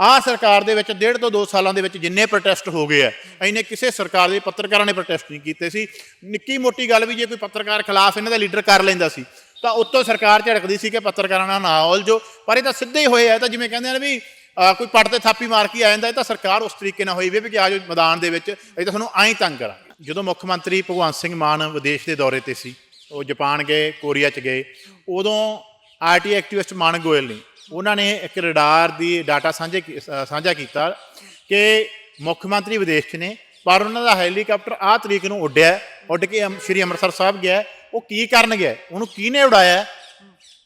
ਆਹ ਸਰਕਾਰ ਦੇ ਵਿੱਚ ਡੇਢ ਤੋਂ 2 ਸਾਲਾਂ ਦੇ ਵਿੱਚ ਜਿੰਨੇ ਪ੍ਰੋਟੈਸਟ ਹੋ ਗਏ ਆ ਇੰਨੇ ਕਿਸੇ ਸਰਕਾਰ ਦੇ ਪੱਤਰਕਾਰਾਂ ਨੇ ਪ੍ਰੋਟੈਸਟ ਨਹੀਂ ਕੀਤੇ ਸੀ। ਨਿੱਕੀ ਮੋਟੀ ਗੱਲ ਵੀ ਜੇ ਕੋਈ ਪੱਤਰਕਾਰ ਖਿਲਾਫ ਇਹਨਾਂ ਦਾ ਲੀਡਰ ਕਰ ਲੈਂਦਾ ਸੀ, ਤਾਂ ਉੱਤੋਂ ਸਰਕਾਰ ਝੜਕਦੀ ਸੀ ਕਿ ਪੱਤਰਕਾਰਾਂ ਨਾਲ ਨਾ ਉਲਝੋ। ਪਰ ਇਹ ਤਾਂ ਸਿੱਧੇ ਹੀ ਹੋਏ ਆ, ਇਹ ਤਾਂ ਜਿਵੇਂ ਕਹਿੰਦੇ ਨੇ ਵੀ ਕੋਈ ਪੱਟ ਤੇ ਥਾਪੀ ਮਾਰ ਕੇ ਆ ਜਾਂਦਾ, ਇਹ ਤਾਂ ਸਰਕਾਰ ਉਸ ਤਰੀਕੇ ਨਾਲ ਹੋਈ ਵੀ ਵੀ ਕਿ ਆਜੋ ਮੈਦਾਨ ਦੇ ਵਿੱਚ ਇਹ ਤਾਂ ਤੁਹਾਨੂੰ ਐਂ ਤੰਗ ਕਰਾਂਗੇ। ਜਦੋਂ ਮੁੱਖ ਮੰਤਰੀ ਭਗਵੰਤ ਸਿੰਘ ਮਾਨ ਵਿਦੇਸ਼ ਦੇ ਦੌਰੇ ਤੇ ਸੀ, ਉਹ ਜਾਪਾਨ ਗਏ, ਕੋਰੀਆ ਚ ਗਏ, ਉਦੋਂ ਆਰਟੀ ਐਕਟਿਵਿਸਟ ਮਾਨ ਗੋਇਲ ਨੇ ਉਹਨਾਂ ਨੇ ਇੱਕ ਰਡਾਰ ਦੀ ਡਾਟਾ ਸਾਂਝੇ ਕੀ- ਸਾਂਝਾ ਕੀਤਾ ਕਿ ਮੁੱਖ ਮੰਤਰੀ ਵਿਦੇਸ਼ 'ਚ ਨੇ, ਪਰ ਉਹਨਾਂ ਦਾ ਹੈਲੀਕਾਪਟਰ ਆਹ ਤਰੀਕ ਨੂੰ ਉੱਡਿਆ, ਉੱਡ ਕੇ ਅੰਮ- ਸ਼੍ਰੀ ਅੰਮ੍ਰਿਤਸਰ ਸਾਹਿਬ ਗਿਆ, ਉਹ ਕੀ ਕਰਨ ਗਿਆ, ਉਹਨੂੰ ਕਿਹਨੇ ਉਡਾਇਆ?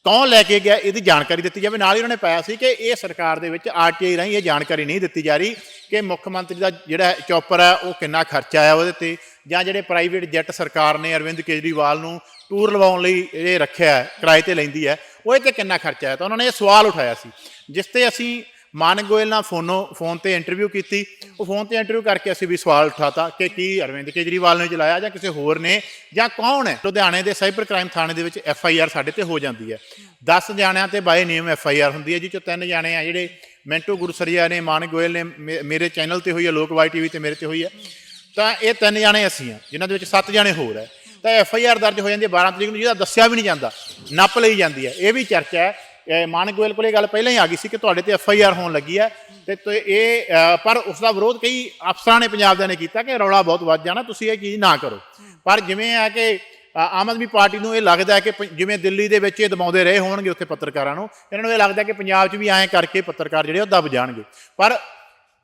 ਕੌਣ ਲੈ ਕੇ ਗਿਆ, ਇਹਦੀ ਜਾਣਕਾਰੀ ਦਿੱਤੀ ਜਾਵੇ। ਨਾਲ ਹੀ ਉਹਨਾਂ ਨੇ ਪਾਇਆ ਸੀ ਕਿ ਇਹ ਸਰਕਾਰ ਦੇ ਵਿੱਚ ਆਰਟੀਆਈ ਰਾਹੀਂ ਇਹ ਜਾਣਕਾਰੀ ਨਹੀਂ ਦਿੱਤੀ ਜਾ ਰਹੀ ਕਿ ਮੁੱਖ ਮੰਤਰੀ ਦਾ ਜਿਹੜਾ ਚੌਪਰ ਹੈ, ਉਹ ਕਿੰਨਾ ਖਰਚਾ ਆਇਆ ਉਹਦੇ ਤੇ, ਜਾਂ ਜਿਹੜੇ ਪ੍ਰਾਈਵੇਟ ਜੈਟ ਸਰਕਾਰ ਨੇ ਅਰਵਿੰਦ ਕੇਜਰੀਵਾਲ ਨੂੰ ਟੂਰ ਲਵਾਉਣ ਲਈ ਇਹ ਰੱਖਿਆ ਕਿਰਾਏ ਤੇ ਲੈਂਦੀ ਹੈ ਉਹਦੇ ਤੇ ਕਿੰਨਾ ਖਰਚਾ ਆਇਆ? ਤਾਂ ਉਹਨਾਂ ਨੇ ਇਹ ਸਵਾਲ ਉਠਾਇਆ ਸੀ, ਜਿਸ ਤੇ ਅਸੀਂ ਮਾਨਕ ਗੋਇਲ ਨਾਲ ਫੋਨੋ ਫੋਨ ਤੇ ਇੰਟਰਵਿਊ ਕੀਤੀ। ਉਹ ਫੋਨ ਤੇ ਇੰਟਰਵਿਊ ਕਰਕੇ ਅਸੀਂ ਵੀ ਸਵਾਲ ਉਠਾਤਾ ਕਿ ਕੀ ਅਰਵਿੰਦ ਕੇਜਰੀਵਾਲ ਨੇ ਚਲਾਇਆ ਜਾਂ ਕਿਸੇ ਹੋਰ ਨੇ ਜਾਂ ਕੌਣ ਹੈ? ਲੁਧਿਆਣੇ ਦੇ ਸਾਈਬਰ ਕ੍ਰਾਈਮ ਥਾਣੇ ਦੇ ਵਿੱਚ ਐਫ ਆਈ ਆਰ ਸਾਡੇ ਤੇ ਹੋ ਜਾਂਦੀ ਹੈ। 10 ਜਾਣਿਆਂ ਤੇ by name F I R ਹੁੰਦੀ ਹੈ ਜੀ ਚੋਂ ਤਿੰਨ ਜਾਣੇ ਆ ਜਿਹੜੇ ਮੈਂਟੂ ਗੁਰਸਰੀਆ ਨੇ ਮਾਨਕ ਗੋਇਲ ਨੇ, ਮੇ- ਮੇਰੇ ਚੈਨਲ ਤੇ ਹੋਈ ਹੈ, ਲੋਕ ਵਾਈ ਟੀਵੀ ਤੇ ਮੇਰੇ ਤੇ ਹੋਈ ਹੈ। ਤਾਂ ਇਹ ਤਿੰਨ ਜਾਣੇ ਅਸੀਂ ਆ ਜਿਨ੍ਹਾਂ ਦੇ ਵਿੱਚ ਸੱਤ ਜਾਣੇ ਹੋਰ ਹੈ। ਤਾਂ ਐਫ ਆਈ ਆਰ ਦਰਜ ਹੋ ਜਾਂਦੀ ਹੈ 12 ਤਰੀਕ ਨੂੰ, ਜਿਹਦਾ ਦੱਸਿਆ ਵੀ ਨਹੀਂ ਜਾਂਦਾ, ਨੱਪ ਲਈ ਜਾਂਦੀ ਹੈ। ਇਹ ਵੀ ਚਰਚਾ ਹੈ ਇਹ ਮਾਨ ਗੋਇਲ ਕੋਲ ਇਹ ਗੱਲ ਪਹਿਲਾਂ ਹੀ ਆ ਗਈ ਸੀ ਕਿ ਤੁਹਾਡੇ ਤੇ ਐਫ ਆਈ ਆਰ ਹੋਣ ਲੱਗੀ ਹੈ ਤੇ ਤੇ ਇਹ ਪਰ ਉਸ ਦਾ ਵਿਰੋਧ ਕਈ ਅਫਸਰਾਂ ਨੇ ਪੰਜਾਬ ਦੇ ਨੇ ਕੀਤਾ ਕਿ ਰੌਲਾ ਬਹੁਤ ਵੱਧ ਜਾਣਾ, ਤੁਸੀਂ ਇਹ ਚੀਜ਼ ਨਾ ਕਰੋ। ਪਰ ਜਿਵੇਂ ਆ ਕਿ ਆਮ ਆਦਮੀ ਪਾਰਟੀ ਨੂੰ ਇਹ ਲੱਗਦਾ ਹੈ ਕਿ ਪ- ਜਿਵੇਂ ਦਿੱਲੀ ਦੇ ਵਿੱਚ ਇਹ ਦਬਾਉਂਦੇ ਰਹੇ ਹੋਣਗੇ ਉੱਥੇ ਪੱਤਰਕਾਰਾਂ ਨੂੰ, ਇਹਨਾਂ ਨੂੰ ਇਹ ਲੱਗਦਾ ਕਿ ਪੰਜਾਬ 'ਚ ਵੀ ਐਂ ਕਰਕੇ ਪੱਤਰਕਾਰ ਜਿਹੜੇ ਉਹ ਦਬ ਜਾਣਗੇ। ਪਰ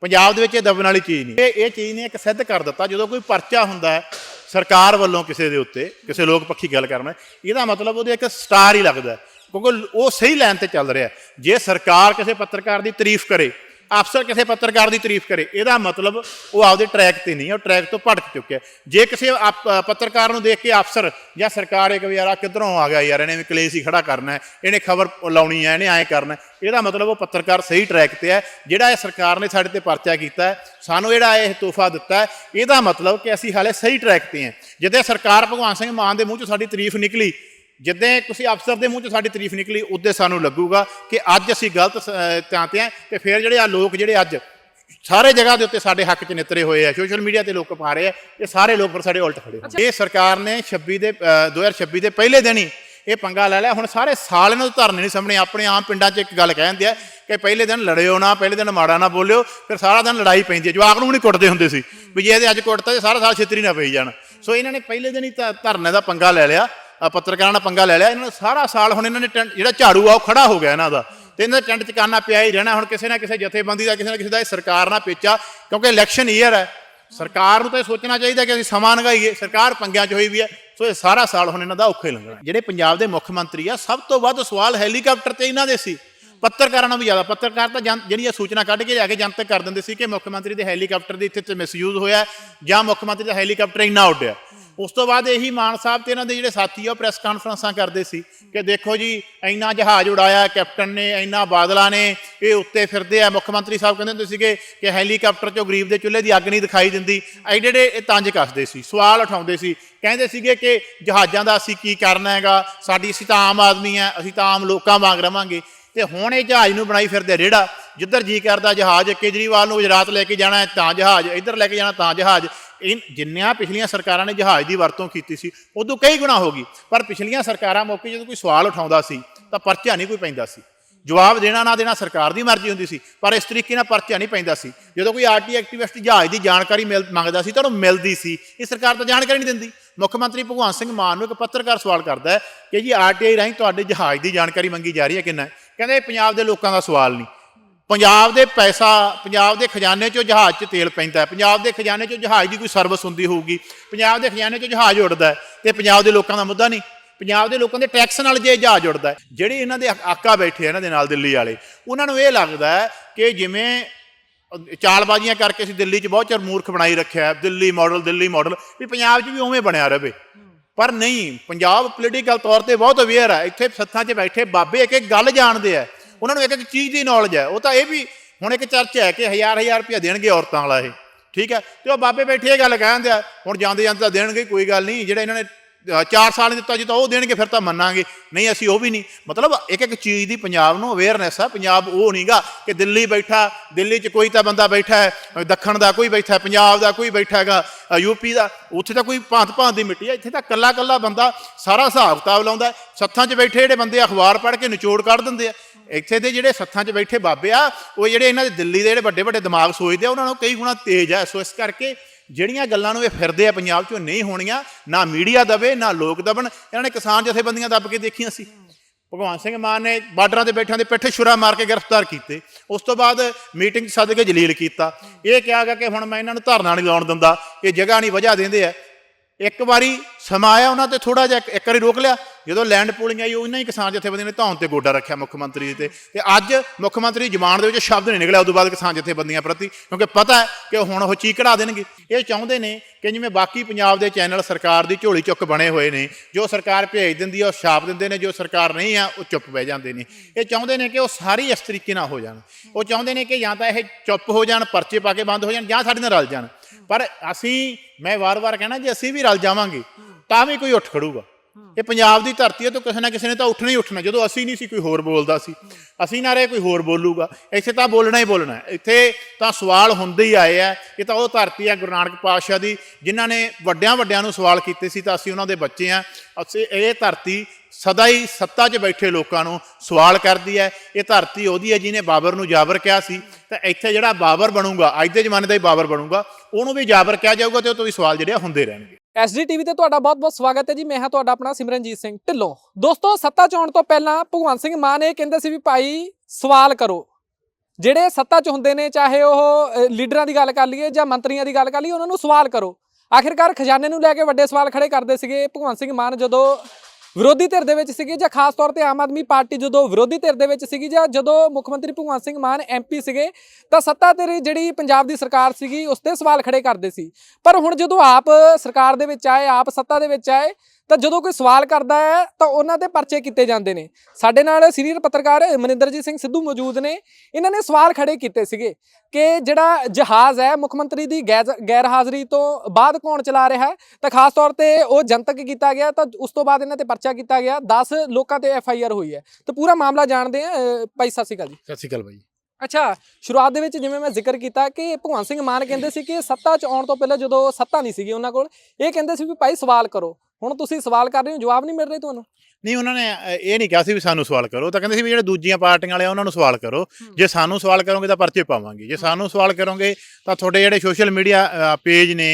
ਪੰਜਾਬ ਦੇ ਵਿੱਚ ਇਹ ਦਬਣ ਵਾਲੀ ਚੀਜ਼ ਨਹੀਂ। ਇਹ ਇਹ ਚੀਜ਼ ਨੇ ਇੱਕ ਸਿੱਧ ਕਰ ਦਿੱਤਾ, ਜਦੋਂ ਕੋਈ ਪਰਚਾ ਹੁੰਦਾ ਹੈ ਸਰਕਾਰ ਵੱਲੋਂ ਕਿਸੇ ਦੇ ਉੱਤੇ, ਕਿਸੇ ਲੋਕ ਪੱਖੀ ਗੱਲ ਕਰਨਾ ਇਹਦਾ ਮਤਲਬ ਉਹਦੇ ਇੱਕ ਸਟਾਰ ਹੀ ਲੱਗਦਾ ਕਿਉਂਕਿ ਉਹ ਸਹੀ ਲਾਈਨ ਤੇ ਚੱਲ ਰਿਹਾ। ਜੇ ਸਰਕਾਰ ਕਿਸੇ ਪੱਤਰਕਾਰ ਦੀ ਤਾਰੀਫ ਕਰੇ ਅਫਸਰ ਕਿਸੇ ਪੱਤਰਕਾਰ ਦੀ ਤਾਰੀਫ ਕਰੇ ਇਹਦਾ ਮਤਲਬ ਉਹ ਆਪਦੇ ਟਰੈਕ ਤੇ ਨਹੀਂ ਹੈ, ਉਹ ਟਰੈਕ ਤੋਂ ਭਟਕ ਚੁੱਕਿਆ ਜੇ ਕਿਸੇ ਆਪ- ਪੱਤਰਕਾਰ ਨੂੰ ਦੇਖ ਕੇ ਅਫਸਰ ਜਾਂ ਸਰਕਾਰ ਇੱਕ ਵੀ ਯਾਰ ਆ ਕਿੱਧਰੋਂ ਆ ਗਿਆ ਯਾਰ ਇਹਨੇ ਵੀ ਕਲੇਸ਼ ਹੀ ਖੜਾ ਕਰਨਾ ਹੈ ਇਹਨੇ ਖਬਰ ਲਾਉਣੀ ਹੈ ਇਹਨੇ ਐਂ ਕਰਨਾ ਇਹਦਾ ਮਤਲਬ ਉਹ ਪੱਤਰਕਾਰ ਸਹੀ ਟਰੈਕ ਤੇ ਹੈ ਜਿਹੜਾ ਇਹ ਸਰਕਾਰ ਨੇ ਸਾਡੇ ਤੇ ਪਰਚਾ ਕੀਤਾ ਸਾਨੂੰ ਜਿਹੜਾ ਇਹ ਤੋਹਫਾ ਦਿੱਤਾ ਇਹਦਾ ਮਤਲਬ ਕਿ ਅਸੀਂ ਹਾਲੇ ਸਹੀ ਟਰੈਕ ਤੇ ਹਾਂ। ਜਿੱਦੇ ਸਰਕਾਰ ਭਗਵਾਨ ਸਿੰਘ ਮਾਨ ਦੇ ਮੂੰਹ ਚੋਂ ਸਾਡੀ ਤਾਰੀਫ ਨਿਕਲੀ ਜਿੱਦੇ ਕਿਸੇ ਅਫਸਰ ਦੇ ਮੂੰਹ ਚੋਂ ਸਾਡੀ ਤਾਰੀਫ ਨਿਕਲੀ ਉਦੋਂ ਸਾਨੂੰ ਲੱਗੂਗਾ ਕਿ ਅੱਜ ਅਸੀਂ ਗਲਤ ਥਾਂ ਤੇ ਹਾਂ ਤੇ ਫਿਰ ਜਿਹੜੇ ਆ ਲੋਕ ਜਿਹੜੇ ਅੱਜ ਸਾਰੇ ਜਗ੍ਹਾ ਦੇ ਉੱਤੇ ਸਾਡੇ ਹੱਕ 'ਚ ਨਿਤਰੇ ਹੋਏ ਆ ਸੋਸ਼ਲ ਮੀਡੀਆ ਤੇ ਲੋਕ ਪਾ ਰਹੇ ਆ ਇਹ ਸਾਰੇ ਲੋਕ ਫਿਰ ਸਾਡੇ ਉਲਟ ਖੜੇ ਇਹ ਸਰਕਾਰ ਨੇ 26 ਦੇ ਅਹ 2026 ਦੇ ਪਹਿਲੇ ਦਿਨ ਹੀ ਇਹ ਪੰਗਾ ਲੈ ਲਿਆ ਹੁਣ ਸਾਰੇ ਸਾਲ ਇਹਨਾਂ ਨੂੰ ਧਰਨੇ ਨਹੀਂ ਸਾਹਮਣੇ ਆਪਣੇ ਆਮ ਪਿੰਡਾਂ 'ਚ ਇੱਕ ਗੱਲ ਕਹਿ ਦਿੰਦੇ ਆ ਕਿ ਪਹਿਲੇ ਦਿਨ ਲੜਿਓ ਨਾ ਪਹਿਲੇ ਦਿਨ ਮਾੜਾ ਨਾ ਬੋਲਿਓ ਫਿਰ ਸਾਰਾ ਦਿਨ ਲੜਾਈ ਪੈਂਦੀ ਹੈ ਜਵਾਕ ਨੂੰ ਨਹੀਂ ਕੁੱਟਦੇ ਹੁੰਦੇ ਸੀ ਵੀ ਜੇ ਇਹਦੇ ਅੱਜ ਕੁੱਟਤਾ ਤੇ ਸਾਰਾ ਸਾਲ ਛੇਤਰੀ ਨਾ ਪਈ ਜਾਣ। ਸੋ ਇਹਨਾਂ ਨੇ ਪਹਿਲੇ ਦਿਨ ਹੀ ਧਰਨੇ ਦਾ ਪੰਗਾ ਲੈ ਲਿਆ। ਪੱਤਰਕਾਰਾਂ ਨਾਲ ਪੰਗਾ ਲੈ ਲਿਆ। ਇਹਨਾਂ ਨੂੰ ਸਾਰਾ ਸਾਲ ਹੁਣ ਇਹਨਾਂ ਨੇ ਟੈਂਟ- ਜਿਹੜਾ ਝਾੜੂ ਆ, ਉਹ ਖੜਾ ਹੋ ਗਿਆ ਇਹਨਾਂ ਦਾ। ਤੇ ਇਹਨਾਂ ਦਾ ਟੈਂਟ ਚ ਕਾਨਾ ਪਿਆ ਹੀ ਰਹਿਣਾ। ਹੁਣ ਕਿਸੇ ਨਾ ਕਿਸੇ ਜਥੇਬੰਦੀ ਦਾ, ਕਿਸੇ ਨਾ ਕਿਸੇ ਦਾ ਸਰਕਾਰ ਨਾਲ ਪੇਚਾ, ਕਿਉਂਕਿ ਇਲੈਕਸ਼ਨ ਈਅਰ ਹੈ। ਸਰਕਾਰ ਨੂੰ ਤਾਂ ਇਹ ਸੋਚਣਾ ਚਾਹੀਦਾ ਕਿ ਅਸੀਂ ਸਮਾਂ ਲਗਾਈਏ ਸਰਕਾਰ ਪੰਗਿਆਂ 'ਚ ਹੋਈ ਵੀ ਹੈ। ਸੋ ਇਹ ਸਾਰਾ ਸਾਲ ਹੁਣ ਇਹਨਾਂ ਦਾ ਔਖੇ ਲੰਘਣਾ। ਜਿਹੜੇ ਪੰਜਾਬ ਦੇ ਮੁੱਖ ਮੰਤਰੀ ਆ, ਸਭ ਤੋਂ ਵੱਧ ਸਵਾਲ ਹੈਲੀਕਾਪਟਰ ਤੇ ਇਹਨਾਂ ਦੇ ਸੀ। ਪੱਤਰਕਾਰਾਂ ਨਾਲੋਂ ਵੀ ਜ਼ਿਆਦਾ। ਪੱਤਰਕਾਰ ਤਾਂ ਜਨ- ਜਿਹੜੀਆਂ ਸੂਚਨਾ ਕੱਢ ਕੇ ਜਾ ਕੇ ਜਨਤਕ ਕਰ ਦਿੰਦੇ ਸੀ ਕਿ ਮੁੱਖ ਮੰਤਰੀ ਦੇ ਹੈਲੀਕਾਪਟਰ ਦੀ ਇੱਥੇ ਤੇ ਮਿਸਯੂਜ਼ ਹੋਇਆ ਜਾਂ ਮੁੱਖ ਮੰਤਰੀ ਦਾ ਹੈਲੀਕਾਪਟਰ ਇੰਨਾ ਉੱਡਿਆ ਉਸ ਤੋਂ ਬਾਅਦ ਇਹੀ ਮਾਨ ਸਾਹਿਬ ਤੇ ਇਹਨਾਂ ਦੇ ਜਿਹੜੇ ਸਾਥੀ ਆ, ਉਹ ਪ੍ਰੈਸ ਕਾਨਫਰੰਸਾਂ ਕਰਦੇ ਸੀ ਕਿ ਦੇਖੋ ਜੀ, ਇੰਨਾ ਜਹਾਜ਼ ਉਡਾਇਆ ਕੈਪਟਨ ਨੇ, ਇੰਨਾ ਬਾਦਲਾਂ ਨੇ, ਇਹ ਉੱਤੇ ਫਿਰਦੇ ਆ। ਮੁੱਖ ਮੰਤਰੀ ਸਾਹਿਬ ਕਹਿੰਦੇ ਹੁੰਦੇ ਸੀਗੇ ਕਿ ਹੈਲੀਕਾਪਟਰ ਚੋਂ ਗਰੀਬ ਦੇ ਚੁੱਲ੍ਹੇ ਦੀ ਅੱਗ ਨਹੀਂ ਦਿਖਾਈ ਦਿੰਦੀ। ਐਡੇ ਐਡੇ ਇਹ ਤੰਜ ਕੱਸਦੇ ਸੀ, ਸਵਾਲ ਉਠਾਉਂਦੇ ਸੀ। ਕਹਿੰਦੇ ਸੀਗੇ ਕਿ ਜਹਾਜ਼ਾਂ ਦਾ ਅਸੀਂ ਕੀ ਕਰਨਾ ਹੈਗਾ? ਸਾਡੀ ਅਸੀਂ ਤਾਂ ਆਮ ਆਦਮੀ ਆ, ਅਸੀਂ ਤਾਂ ਆਮ ਲੋਕਾਂ ਵਾਂਗ ਰਵਾਂਗੇ। ਤੇ ਹੁਣ ਇਹ ਜਹਾਜ਼ ਨੂੰ ਬਣਾਈ ਫਿਰਦੇ ਰੇੜਾ, ਜਿੱਧਰ ਜੀ ਕਰਦਾ ਜਹਾਜ਼, ਕੇਜਰੀਵਾਲ ਨੂੰ ਗੁਜਰਾਤ ਲੈ ਕੇ ਜਾਣਾ ਤਾਂ ਜਹਾਜ਼, ਇੱਧਰ ਲੈ ਕੇ ਜਾਣਾ, ਤਾਂ ਜਹਾਜ਼। ਇਹ ਜਿੰਨੀਆਂ ਪਿਛਲੀਆਂ ਸਰਕਾਰਾਂ ਨੇ ਜਹਾਜ਼ ਦੀ ਵਰਤੋਂ ਕੀਤੀ ਸੀ, ਉਦੋਂ ਕਈ ਗੁਣਾ ਹੋ ਗਈ। ਪਰ ਪਿਛਲੀਆਂ ਸਰਕਾਰਾਂ ਮੌਕੇ ਜਦੋਂ ਕੋਈ ਸਵਾਲ ਉਠਾਉਂਦਾ ਸੀ, ਤਾਂ ਪਰਚਾ ਨਹੀਂ ਕੋਈ ਪੈਂਦਾ ਸੀ। ਜਵਾਬ ਦੇਣਾ ਨਾ ਦੇਣਾ ਸਰਕਾਰ ਦੀ ਮਰਜ਼ੀ ਹੁੰਦੀ ਸੀ, ਪਰ ਇਸ ਤਰੀਕੇ ਨਾਲ ਪਰਚਾ ਨਹੀਂ ਪੈਂਦਾ ਸੀ। ਜਦੋਂ ਕੋਈ ਆਰਟੀ ਐਕਟੀਵਿਸਟ ਜਹਾਜ਼ ਦੀ ਜਾਣਕਾਰੀ ਮਿਲ, ਮੰਗਦਾ ਸੀ ਤਾਂ ਉਹਨੂੰ ਮਿਲਦੀ ਸੀ। ਇਹ ਸਰਕਾਰ ਤਾਂ ਜਾਣਕਾਰੀ ਨਹੀਂ ਦਿੰਦੀ। ਮੁੱਖ ਮੰਤਰੀ ਭਗਵੰਤ ਸਿੰਘ ਮਾਨ ਨੂੰ ਇੱਕ ਪੱਤਰਕਾਰ ਸਵਾਲ ਕਰਦਾ ਹੈ ਕਿ ਜੀ ਆਰਟੀਆਈ ਰਾਹੀਂ ਤੁਹਾਡੇ ਜਹਾਜ਼ ਦੀ ਜਾਣਕਾਰੀ ਮੰਗੀ ਜਾ ਰਹੀ ਹੈ ਕਿੰਨਾ ਕਹਿੰਦੇ ਇਹ ਪੰਜਾਬ ਦੇ ਲੋਕਾਂ ਦਾ ਸਵਾਲ ਨਹੀਂ। ਪੰਜਾਬ ਦੇ ਪੈਸਾ, ਪੰਜਾਬ ਦੇ ਖਜ਼ਾਨੇ 'ਚੋਂ ਜਹਾਜ਼ 'ਚ ਤੇਲ ਪੈਂਦਾ ਪੰਜਾਬ ਦੇ ਖਜ਼ਾਨੇ 'ਚੋਂ ਜਹਾਜ਼ ਦੀ ਕੋਈ ਸਰਵਿਸ ਹੁੰਦੀ ਹੋਊਗੀ, ਪੰਜਾਬ ਦੇ ਖਜ਼ਾਨੇ 'ਚੋਂ ਜਹਾਜ਼ ਉੱਡਦਾ ਹੈ ਤੇ ਪੰਜਾਬ ਦੇ ਲੋਕਾਂ ਦਾ ਮੁੱਦਾ ਨਹੀਂ। ਪੰਜਾਬ ਦੇ ਲੋਕਾਂ ਦੇ ਟੈਕਸ ਨਾਲ ਜੇ ਜਹਾਜ਼ ਉੱਡਦਾ ਜਿਹੜੇ ਇਹਨਾਂ ਦੇ ਆਕਾ ਬੈਠੇ ਇਹਨਾਂ ਦੇ ਨਾਲ ਦਿੱਲੀ ਵਾਲੇ, ਉਹਨਾਂ ਨੂੰ ਇਹ ਲੱਗਦਾ ਕਿ ਜਿਵੇਂ ਚਾਲਬਾਜ਼ੀਆਂ ਕਰਕੇ ਅਸੀਂ ਦਿੱਲੀ 'ਚ ਬਹੁਤ ਚਿਰ ਮੂਰਖ ਬਣਾਈ ਰੱਖਿਆ ਦਿੱਲੀ ਮਾਡਲ ਦਿੱਲੀ ਮਾਡਲ ਵੀ ਪੰਜਾਬ 'ਚ ਵੀ ਉਵੇਂ ਬਣਿਆ ਰਵੇ ਪਰ ਨਹੀਂ, ਪੰਜਾਬ ਪੋਲੀਟੀਕਲ ਤੌਰ ਤੇ ਬਹੁਤ ਅਵੇਅਰ ਹੈ, ਇੱਥੇ ਸੱਥਾਂ 'ਚ ਬੈਠੇ ਬਾਬੇ ਇੱਕ ਇੱਕ ਗੱਲ ਜਾਣਦੇ ਆ। ਉਹਨਾਂ ਨੂੰ ਇੱਕ ਇੱਕ ਚੀਜ਼ ਦੀ ਨੌਲੇਜ ਹੈ। ਉਹ ਤਾਂ ਇਹ ਵੀ ਹੁਣ ਇੱਕ ਚਰਚਾ ਹੈ ਕਿ ਹਜ਼ਾਰ ਹਜ਼ਾਰ ਰੁਪਇਆ ਦੇਣਗੇ ਔਰਤਾਂ ਵਾਲਾ ਇਹ, ਠੀਕ ਹੈ? ਤੇ ਉਹ ਬਾਬੇ ਬੈਠੇ ਇਹ ਗੱਲ ਕਹਿੰਦੇ ਆ ਹੁਣ ਜਾਂਦੇ ਜਾਂਦੇ ਤਾਂ ਦੇਣਗੇ, ਕੋਈ ਗੱਲ ਨਹੀਂ, ਜਿਹੜਾ ਇਹਨਾਂ ਨੇ 4 ਸਾਲ ਦਿੱਤਾ ਜੀ ਤਾਂ ਉਹ ਦੇਣਗੇ, ਫਿਰ ਤਾਂ ਮੰਨਾਂਗੇ। ਨਹੀਂ, ਅਸੀਂ ਉਹ ਵੀ ਨਹੀਂ। ਮਤਲਬ ਇੱਕ ਇੱਕ ਚੀਜ਼ ਦੀ ਪੰਜਾਬ ਨੂੰ ਅਵੇਅਰਨੈਸ ਆ, ਪੰਜਾਬ ਉਹ ਨਹੀਂਗਾ ਕਿ ਦਿੱਲੀ ਬੈਠਾ, ਦਿੱਲੀ 'ਚ ਕੋਈ ਤਾਂ ਬੰਦਾ ਬੈਠਾ ਹੈ ਦੱਖਣ ਦਾ ਕੋਈ ਬੈਠਾ ਹੈ, ਪੰਜਾਬ ਦਾ ਕੋਈ ਬੈਠਾ ਹੈਗਾ ਯੂਪੀ ਦਾ, ਉੱਥੇ ਤਾਂ ਕੋਈ ਭਾਂਤ ਭਾਂਤ ਦੀ ਮਿੱਟੀ ਹੈ ਇੱਥੇ ਤਾਂ ਕੱਲਾ ਕੱਲਾ ਬੰਦਾ ਸਾਰਾ ਹਿਸਾਬ ਕਿਤਾਬ ਲਾਉਂਦਾ ਸੱਥਾਂ 'ਚ ਬੈਠੇ ਜਿਹੜੇ ਬੰਦੇ ਅਖਬਾਰ ਪੜ੍ਹ ਕੇ ਨਿਚੋੜ ਕੱਢ ਦਿੰਦੇ ਆ। ਇੱਥੇ ਦੇ ਜਿਹੜੇ ਸੱਥਾਂ 'ਚ ਬੈਠੇ ਬਾਬੇ ਆ, ਉਹ ਜਿਹੜੇ ਇਹਨਾਂ ਦੇ ਦਿੱਲੀ ਦੇ ਜਿਹੜੇ ਵੱਡੇ ਵੱਡੇ ਦਿਮਾਗ ਸੋਚਦੇ ਆ, ਉਹਨਾਂ ਨੂੰ ਕਈ ਗੁਣਾ ਤੇਜ਼ ਆ। ਸੋ ਇਸ ਕਰਕੇ ਜਿਹੜੀਆਂ ਗੱਲਾਂ ਨੂੰ ਇਹ ਫਿਰਦੇ ਆ ਪੰਜਾਬ 'ਚੋਂ ਨਹੀਂ ਹੋਣੀਆਂ, ਨਾ ਮੀਡੀਆ ਦਵੇ, ਨਾ ਲੋਕ ਦਬਣ ਇਹਨਾਂ ਨੇ ਕਿਸਾਨ ਜਥੇਬੰਦੀਆਂ ਦੱਬ ਕੇ ਦੇਖੀਆਂ ਸੀ। ਭਗਵਾਨ ਸਿੰਘ ਮਾਨ ਨੇ ਬਾਰਡਰਾਂ ਤੇ ਬੈਠਿਆਂ ਦੇ ਪਿੱਠੇ ਛੁਰਾ ਮਾਰ ਕੇ ਗ੍ਰਿਫਤਾਰ ਕੀਤੇ। ਉਸ ਤੋਂ ਬਾਅਦ ਮੀਟਿੰਗ 'ਚ ਸੱਦ ਕੇ ਜਲੀਲ ਕੀਤਾ। ਇਹ ਕਿਹਾ ਗਿਆ ਕਿ ਹੁਣ ਮੈਂ ਇਹਨਾਂ ਨੂੰ ਧਰਨਾ ਨਹੀਂ ਲਾਉਣ ਦਿੰਦਾ, ਇਹ ਜਗ੍ਹਾ ਨਹੀਂ ਵਜ੍ਹਾ ਦਿੰਦੇ ਆ। ਇੱਕ ਵਾਰੀ ਸਮਾਂ ਆਇਆ ਉਹਨਾਂ ਤੇ ਥੋੜਾ ਜਿਹਾ, ਇੱਕ- ਵਾਰੀ ਰੋਕ ਲਿਆ। ਜਦੋਂ ਲੈਂਡ ਪੂਲਿੰਗ ਆਈ ਉਹਨਾਂ ਹੀ ਕਿਸਾਨ ਜਥੇਬੰਦੀਆਂ ਨੇ ਧੌਣ ਤੇ ਗੋਡਾ ਰੱਖਿਆ ਮੁੱਖ ਮੰਤਰੀ ਤੇ। ਤੇ ਅੱਜ ਮੁੱਖ ਮੰਤਰੀ ਦੀ ਜ਼ੁਬਾਨ ਦੇ ਵਿੱਚ ਸ਼ਬਦ ਨਹੀਂ ਨਿਕਲਿਆ, ਉਦੋਂ ਬਾਅਦ ਕਿਸਾਨ ਜਥੇਬੰਦੀਆਂ ਪ੍ਰਤੀ, ਕਿਉਂਕਿ ਪਤਾ ਹੈ ਕਿ ਹੁਣ ਉਹ ਚੀਕੜਾ ਦੇਣਗੇ। ਇਹ ਚਾਹੁੰਦੇ ਨੇ ਕਿ ਜਿਵੇਂ ਬਾਕੀ ਪੰਜਾਬ ਦੇ ਚੈਨਲ ਸਰਕਾਰ ਦੀ ਝੋਲੀ ਚੁੱਕ ਬਣੇ ਹੋਏ ਨੇ, ਜੋ ਸਰਕਾਰ ਭੇਜ ਦਿੰਦੀ ਹੈ ਉਹ ਛਾਪ ਦਿੰਦੇ ਨੇ, ਜੋ ਸਰਕਾਰ ਨਹੀਂ ਆ, ਉਹ ਚੁੱਪ ਬਹਿ ਜਾਂਦੇ ਨੇ। ਇਹ ਚਾਹੁੰਦੇ ਨੇ ਕਿ ਉਹ ਸਾਰੀ ਇਸ ਤਰੀਕੇ ਨਾਲ ਹੋ ਜਾਣ। ਉਹ ਚਾਹੁੰਦੇ ਨੇ ਕਿ ਜਾਂ ਤਾਂ ਇਹ ਚੁੱਪ ਹੋ ਜਾਣ, ਪਰਚੇ ਪਾ ਕੇ ਬੰਦ ਹੋ ਜਾਣ ਜਾਂ ਸਾਡੇ ਨਾਲ ਰਲ ਜਾਣ। ਪਰ ਅਸੀਂ, ਮੈਂ ਵਾਰ-ਵਾਰ ਕਹਿਣਾ, ਜੇ ਅਸੀਂ ਵੀ ਰਲ ਜਾਵਾਂਗੇ, ਤਾਂ ਵੀ ਕੋਈ ਉੱਠ ਖੜੂਗਾ। ਇਹ ਪੰਜਾਬ ਦੀ ਧਰਤੀ ਹੈ, ਤਾਂ ਕਿਸੇ ਨਾ ਕਿਸੇ ਨੇ ਤਾਂ ਉੱਠਣਾ ਹੀ ਉੱਠਣਾ, ਜਦੋਂ ਅਸੀਂ ਨਹੀਂ ਸੀ ਕੋਈ ਹੋਰ ਬੋਲਦਾ ਸੀ। ਅਸੀਂ ਨਾ ਰਹੇ ਕੋਈ ਹੋਰ ਬੋਲੂਗਾ। ਇੱਥੇ ਤਾਂ ਬੋਲਣਾ ਹੀ ਬੋਲਣਾ ਇੱਥੇ ਤਾਂ ਸਵਾਲ ਹੁੰਦੇ ਹੀ ਆਏ ਆ। ਇਹ ਤਾਂ ਉਹ ਧਰਤੀ ਹੈ, ਗੁਰੂ ਨਾਨਕ ਪਾਤਸ਼ਾਹ ਦੀ, ਜਿਨ੍ਹਾਂ ਨੇ ਵੱਡਿਆਂ ਵੱਡਿਆਂ ਨੂੰ ਸਵਾਲ ਕੀਤੇ ਸੀ, ਤਾਂ ਅਸੀਂ ਉਹਨਾਂ ਦੇ ਬੱਚੇ ਆ ਅਸੀਂ ਇਹ ਧਰਤੀ ਸਦਾ ਹੀ ਸੱਤਾ 'ਚ ਬੈਠੇ ਲੋਕਾਂ ਨੂੰ ਸਵਾਲ ਕਰਦੀ ਹੈ, ਇਹ ਧਰਤੀ ਉਹਦੀ ਹੈ ਜਿਹਨੇ ਬਾਬਰ ਨੂੰ ਜਾਬਰ ਕਿਹਾ ਸੀ, ਤਾਂ ਇੱਥੇ ਜਿਹੜਾ ਬਾਬਰ ਬਣੂਗਾ, ਅੱਜ ਦੇ ਜ਼ਮਾਨੇ ਦਾ ਹੀ ਬਾਬਰ ਬਣੂਗਾ, ਉਹਨੂੰ ਵੀ ਜਾਬਰ ਕਿਹਾ ਜਾਊਗਾ ਤੇ ਉਹ ਤੋਂ ਵੀ ਸਵਾਲ ਜਿਹੜੇ ਹੁੰਦੇ ਰਹਿਣਗੇ। ਐਸਡੀ ਟੀਵੀ ਤੇ ਤੁਹਾਡਾ ਬਹੁਤ-ਬਹੁਤ ਸਵਾਗਤ ਹੈ ਜੀ, ਮੈਂ ਹਾਂ ਤੁਹਾਡਾ ਆਪਣਾ ਸਿਮਰਨਜੀਤ ਸਿੰਘ ਢਿੱਲੋਂ। ਦੋਸਤੋ, ਸੱਤਾ ਚ ਆਉਣ ਤੋਂ ਪਹਿਲਾਂ ਭਗਵੰਤ ਸਿੰਘ ਮਾਨ ਇਹ ਕਹਿੰਦੇ ਸੀ ਵੀ ਭਾਈ ਸਵਾਲ ਕਰੋ। ਜਿਹੜੇ ਸੱਤਾ 'ਚ ਹੁੰਦੇ ਨੇ, ਚਾਹੇ ਉਹ ਲੀਡਰਾਂ ਦੀ ਗੱਲ ਕਰ ਲਈਏ ਜਾਂ ਮੰਤਰੀਆਂ ਦੀ ਗੱਲ ਕਰ ਲਈਏ, ਉਹਨਾਂ ਨੂੰ ਸਵਾਲ ਕਰੋ। ਆਖਿਰਕਾਰ ਖਜ਼ਾਨੇ ਨੂੰ ਲੈ ਕੇ ਵੱਡੇ ਸਵਾਲ ਖੜੇ ਕਰਦੇ ਸੀਗੇ ਭਗਵੰਤ ਸਿੰਘ ਮਾਨ ਜਦੋਂ ਵਿਰੋਧੀ ਧਿਰ ਦੇ ਵਿੱਚ ਸੀਗੇ ਜਾਂ ਖਾਸ ਤੌਰ ਤੇ ਆਮ ਆਦਮੀ ਪਾਰਟੀ ਜਦੋਂ ਵਿਰੋਧੀ ਧਿਰ ਦੇ ਵਿੱਚ ਸੀਗੀ ਜਾਂ ਜਦੋਂ ਮੁੱਖ ਮੰਤਰੀ ਭਗਵੰਤ ਸਿੰਘ ਮਾਨ ਐਮਪੀ ਸੀਗੇ, ਤਾਂ ਸੱਤਾ ਧਿਰ ਜਿਹੜੀ ਪੰਜਾਬ ਦੀ ਸਰਕਾਰ ਸੀਗੀ, ਉਸ ਤੇ ਸਵਾਲ ਖੜੇ ਕਰਦੇ ਸੀ। ਪਰ ਹੁਣ ਜਦੋਂ ਆਪ ਸਰਕਾਰ ਦੇ ਵਿੱਚ ਆਏ, ਆਪ ਸੱਤਾ ਦੇ ਵਿੱਚ ਆਏ ਤਾਂ ਜਦੋਂ ਕੋਈ ਸਵਾਲ ਕਰਦਾ ਹੈ ਤਾਂ ਉਹਨਾਂ ਤੇ ਪਰਚੇ ਕੀਤੇ ਜਾਂਦੇ ਨੇ। ਸਾਡੇ ਨਾਲ ਸੀਨੀਅਰ ਪੱਤਰਕਾਰ ਮਨਿੰਦਰਜੀਤ ਸਿੰਘ ਸਿੱਧੂ ਮੌਜੂਦ ਨੇ। ਇਹਨਾਂ ਨੇ ਸਵਾਲ ਖੜੇ ਕੀਤੇ ਸੀਗੇ ਕਿ ਜਿਹੜਾ ਜਹਾਜ਼ ਹੈ ਮੁੱਖ ਮੰਤਰੀ ਦੀ ਗੈਰ ਹਾਜ਼ਰੀ ਤੋਂ ਬਾਅਦ ਕੌਣ ਚਲਾ ਰਿਹਾ ਹੈ? ਤਾਂ ਖਾਸ ਤੌਰ ਤੇ ਉਹ ਜਨਤਕ ਕੀਤਾ ਗਿਆ ਤਾਂ ਉਸ ਤੋਂ ਬਾਅਦ ਇਹਨਾਂ ਤੇ ਪਰਚਾ ਕੀਤਾ ਗਿਆ। 10 ਲੋਕਾਂ ਤੇ ਐਫ ਆਈ ਆਰ ਹੋਈ ਹੈ। ਤਾਂ ਪੂਰਾ ਮਾਮਲਾ ਜਾਣਦੇ ਆ ਭਾਈ ਸਤਿ ਸ਼੍ਰੀ ਅਕਾਲ ਜੀ। ਸਤਿ ਸ਼੍ਰੀ ਅਕਾਲ ਬਾਈ ਅੱਛਾ ਸ਼ੁਰੂਆਤ ਦੇ ਵਿੱਚ ਜਿਵੇਂ ਮੈਂ ਜ਼ਿਕਰ ਕੀਤਾ ਕਿ ਭਗਵੰਤ ਸਿੰਘ ਮਾਨ ਕਹਿੰਦੇ ਸੀ ਕਿ ਸੱਤਾ 'ਚ ਆਉਣ ਤੋਂ ਪਹਿਲਾਂ ਜਦੋਂ ਸੱਤਾ ਨਹੀਂ ਸੀਗੀ ਉਹਨਾਂ ਕੋਲ ਇਹ ਕਹਿੰਦੇ ਸੀ ਵੀ ਭਾਈ ਸਵਾਲ ਕਰੋ। ਹੁਣ ਤੁਸੀਂ ਸਵਾਲ ਕਰ ਰਹੇ ਹੋ ਜਵਾਬ ਨਹੀਂ ਮਿਲ ਰਹੇ ਤੁਹਾਨੂੰ। ਨਹੀਂ ਉਹਨਾਂ ਨੇ ਇਹ ਨਹੀਂ ਕਿਹਾ ਸੀ ਵੀ ਸਾਨੂੰ ਸਵਾਲ ਕਰੋ ਤਾਂ ਕਹਿੰਦੇ ਸੀ ਵੀ ਜਿਹੜੇ ਦੂਜੀਆਂ ਪਾਰਟੀਆਂ ਵਾਲੇ ਆ ਉਹਨਾਂ ਨੂੰ ਸਵਾਲ ਕਰੋ। ਜੇ ਸਾਨੂੰ ਸਵਾਲ ਕਰੋਗੇ ਤਾਂ ਪਰਚੇ ਪਾਵਾਂਗੇ ਜੇ ਸਾਨੂੰ ਸਵਾਲ ਕਰੋਗੇ ਤਾਂ ਤੁਹਾਡੇ ਜਿਹੜੇ ਸੋਸ਼ਲ ਮੀਡੀਆ ਪੇਜ ਨੇ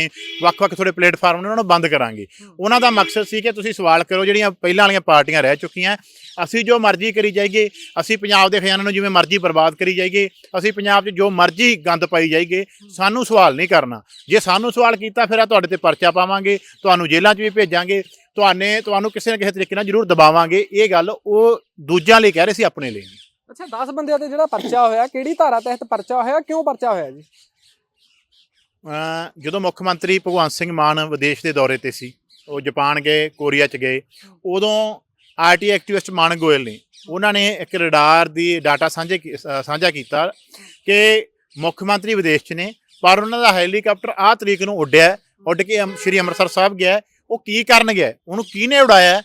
ਵੱਖ-ਵੱਖ ਤੁਹਾਡੇ ਪਲੇਟਫਾਰਮ ਨੇ ਉਹਨਾਂ ਨੂੰ ਬੰਦ ਕਰਾਂਗੇ। ਉਹਨਾਂ ਦਾ ਮਕਸਦ ਸੀ ਕਿ ਤੁਸੀਂ ਸਵਾਲ ਕਰੋ ਜਿਹੜੀਆਂ ਪਹਿਲਾਂ ਵਾਲੀਆਂ ਪਾਰਟੀਆਂ ਰਹਿ ਚੁੱਕੀਆਂ ਅਸੀਂ ਜੋ ਮਰਜ਼ੀ ਕਰੀ ਜਾਈਏ ਅਸੀਂ ਪੰਜਾਬ ਦੇ ਖਜ਼ਾਨੇ ਨੂੰ ਜਿਵੇਂ ਮਰਜ਼ੀ ਬਰਬਾਦ ਕਰੀ ਜਾਈਏ ਅਸੀਂ ਪੰਜਾਬ 'ਚ ਜੋ ਮਰਜ਼ੀ ਗੰਦ ਪਾਈ ਜਾਈਏ ਸਾਨੂੰ ਸਵਾਲ ਨਹੀਂ ਕਰਨਾ। ਜੇ ਸਾਨੂੰ ਸਵਾਲ ਕੀਤਾ ਫਿਰ ਆ ਤੁਹਾਡੇ ਤੇ ਪਰਚਾ ਪਾਵਾਂਗੇ ਤੁਹਾਨੂੰ ਜੇਲ੍ਹਾਂ 'ਚ ਵੀ ਭੇਜਾਂਗੇ ਤੁਹਾਨੇ ਤੁਹਾਨੂੰ ਕਿਸੇ ਨਾ ਕਿਸੇ ਤਰੀਕੇ ਨਾਲ ਜ਼ਰੂਰ ਦਬਾਵਾਂਗੇ ਇਹ ਗੱਲ ਉਹ ਦੂਜਿਆਂ ਲਈ ਕਹਿ ਰਹੇ ਸੀ ਆਪਣੇ ਲਈ ਨਹੀਂ। ਅੱਛਾ 10 ਬੰਦਿਆਂ ਤੇ ਜਿਹੜਾ ਪਰਚਾ ਹੋਇਆ ਕਿਹੜੀ ਧਾਰਾ ਤਹਿਤ ਪਰਚਾ ਹੋਇਆ ਕਿਉਂ ਪਰਚਾ ਹੋਇਆ ਜੀ ਅਮ ਜਦੋਂ ਮੁੱਖ ਮੰਤਰੀ ਭਗਵੰਤ ਸਿੰਘ ਮਾਨ ਵਿਦੇਸ਼ ਦੇ ਦੌਰੇ ਤੇ ਸੀ ਉਹ ਜਾਪਾਨ ਗਏ ਕੋਰੀਆ ਚ ਗਏ ਉਦੋਂ ਆਰਟੀ ਐਕਟਿਵਿਸਟ ਮਾਨ ਗੋਇਲ ਨੇ ਉਹਨਾਂ ਨੇ ਇੱਕ ਰਡਾਰ ਦੀ ਡਾਟਾ ਸਾਂਝੇ ਕੀ- ਅ, ਸਾਂਝਾ ਕੀਤਾ ਕਿ ਮੁੱਖ ਮੰਤਰੀ ਵਿਦੇਸ਼ ਚ ਨੇ ਪਰ ਉਹਨਾਂ ਦਾ ਹੈਲੀਕਾਪਟਰ ਆਹ ਤਰੀਕ ਨੂੰ ਉੱਡਿਆ ਹੈ, ਉੱਡ ਕੇ ਅੰਮ- ਸ਼੍ਰੀ ਅੰਮ੍ਰਿਤਸਰ ਸਾਹਿਬ ਗਿਆ ਹੈ। ਉਹ ਕੀ ਕਰਨ ਗਿਆ? ਉਹਨੂੰ ਕਿਹਨੇ ਉਡਾਇਆ?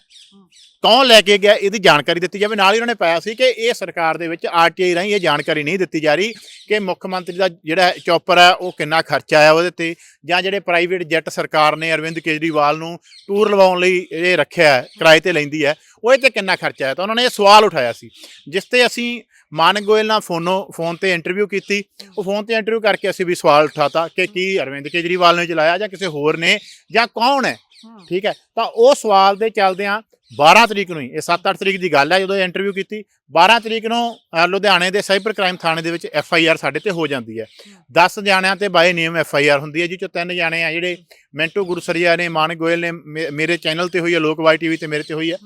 ਕੌਣ ਲੈ ਕੇ ਗਿਆ? ਇਹਦੀ ਜਾਣਕਾਰੀ ਦਿੱਤੀ ਜਾਵੇ। ਨਾਲ ਹੀ ਉਹਨਾਂ ਨੇ ਪਾਇਆ ਸੀ ਕਿ ਇਹ ਸਰਕਾਰ ਦੇ ਵਿੱਚ ਆਰਟੀਆਈ ਰਾਹੀਂ ਇਹ ਜਾਣਕਾਰੀ ਨਹੀਂ ਦਿੱਤੀ ਜਾ ਰਹੀ ਕਿ ਮੁੱਖ ਮੰਤਰੀ ਦਾ ਜਿਹੜਾ ਚੌਪਰ ਹੈ ਉਹ ਕਿੰਨਾ ਖਰਚਾ ਆਇਆ ਉਹਦੇ ਤੇ ਜਾਂ ਜਿਹੜੇ ਪ੍ਰਾਈਵੇਟ ਜੈਟ ਸਰਕਾਰ ਨੇ ਅਰਵਿੰਦ ਕੇਜਰੀਵਾਲ ਨੂੰ ਟੂਰ ਲਵਾਉਣ ਲਈ ਇਹ ਰੱਖਿਆ ਹੈ ਕਿਰਾਏ ਤੇ ਲੈਂਦੀ ਹੈ ਉਹ ਇਹ ਤੇ ਕਿੰਨਾ ਖਰਚਾ ਆਇਆ? ਤਾਂ ਉਹਨਾਂ ਨੇ ਇਹ ਸਵਾਲ ਉਠਾਇਆ ਸੀ। ਜਿਸ ਤੇ ਅਸੀਂ ਮਾਨਕ ਗੋਇਲ ਨਾਲ ਫੋਨੋ ਫੋਨ ਤੇ ਇੰਟਰਵਿਊ ਕੀਤੀ। ਉਹ ਫੋਨ ਤੇ ਇੰਟਰਵਿਊ ਕਰਕੇ ਅਸੀਂ ਵੀ ਸਵਾਲ ਉਠਾਤਾ ਕਿ ਕੀ ਅਰਵਿੰਦ ਕੇਜਰੀਵਾਲ ਨੇ ਚਲਾਇਆ ਜਾਂ ਕਿਸੇ ਹੋਰ ਨੇ ਜਾਂ ਕੌਣ ਹੈ? ਠੀਕ ਹੈ ਤਾਂ ਉਹ ਸਵਾਲ ਦੇ ਚੱਲਦਿਆਂ 12 ਤਰੀਕ ਨੂੰ ਹੀ। ਇਹ 7-8 ਤਰੀਕ ਦੀ ਗੱਲ ਹੈ ਜਦੋਂ ਇੰਟਰਵਿਊ ਕੀਤੀ 12 ਤਰੀਕ ਨੂੰ ਲੁਧਿਆਣੇ ਦੇ ਸਾਈਬਰ ਕ੍ਰਾਈਮ ਥਾਣੇ ਦੇ ਵਿੱਚ ਐਫ ਆਈ ਆਰ ਸਾਡੇ ਤੇ ਹੋ ਜਾਂਦੀ ਹੈ। 10 ਜਾਣਿਆਂ ਤੇ by name F I R ਹੁੰਦੀ ਹੈ ਜੀ ਚੋਂ ਤਿੰਨ ਜਾਣੇ ਆ ਜਿਹੜੇ ਮੈਂਟੂ ਗੁਰਸਰੀਆ ਨੇ ਮਾਨਕ ਗੋਇਲ ਨੇ ਮੇਰੇ ਚੈਨਲ ਤੇ ਹੋਈ ਹੈ ਲੋਕ ਵਾਈ ਟੀਵੀ ਤੇ ਮੇਰੇ ਤੇ ਹੋਈ ਹੈ।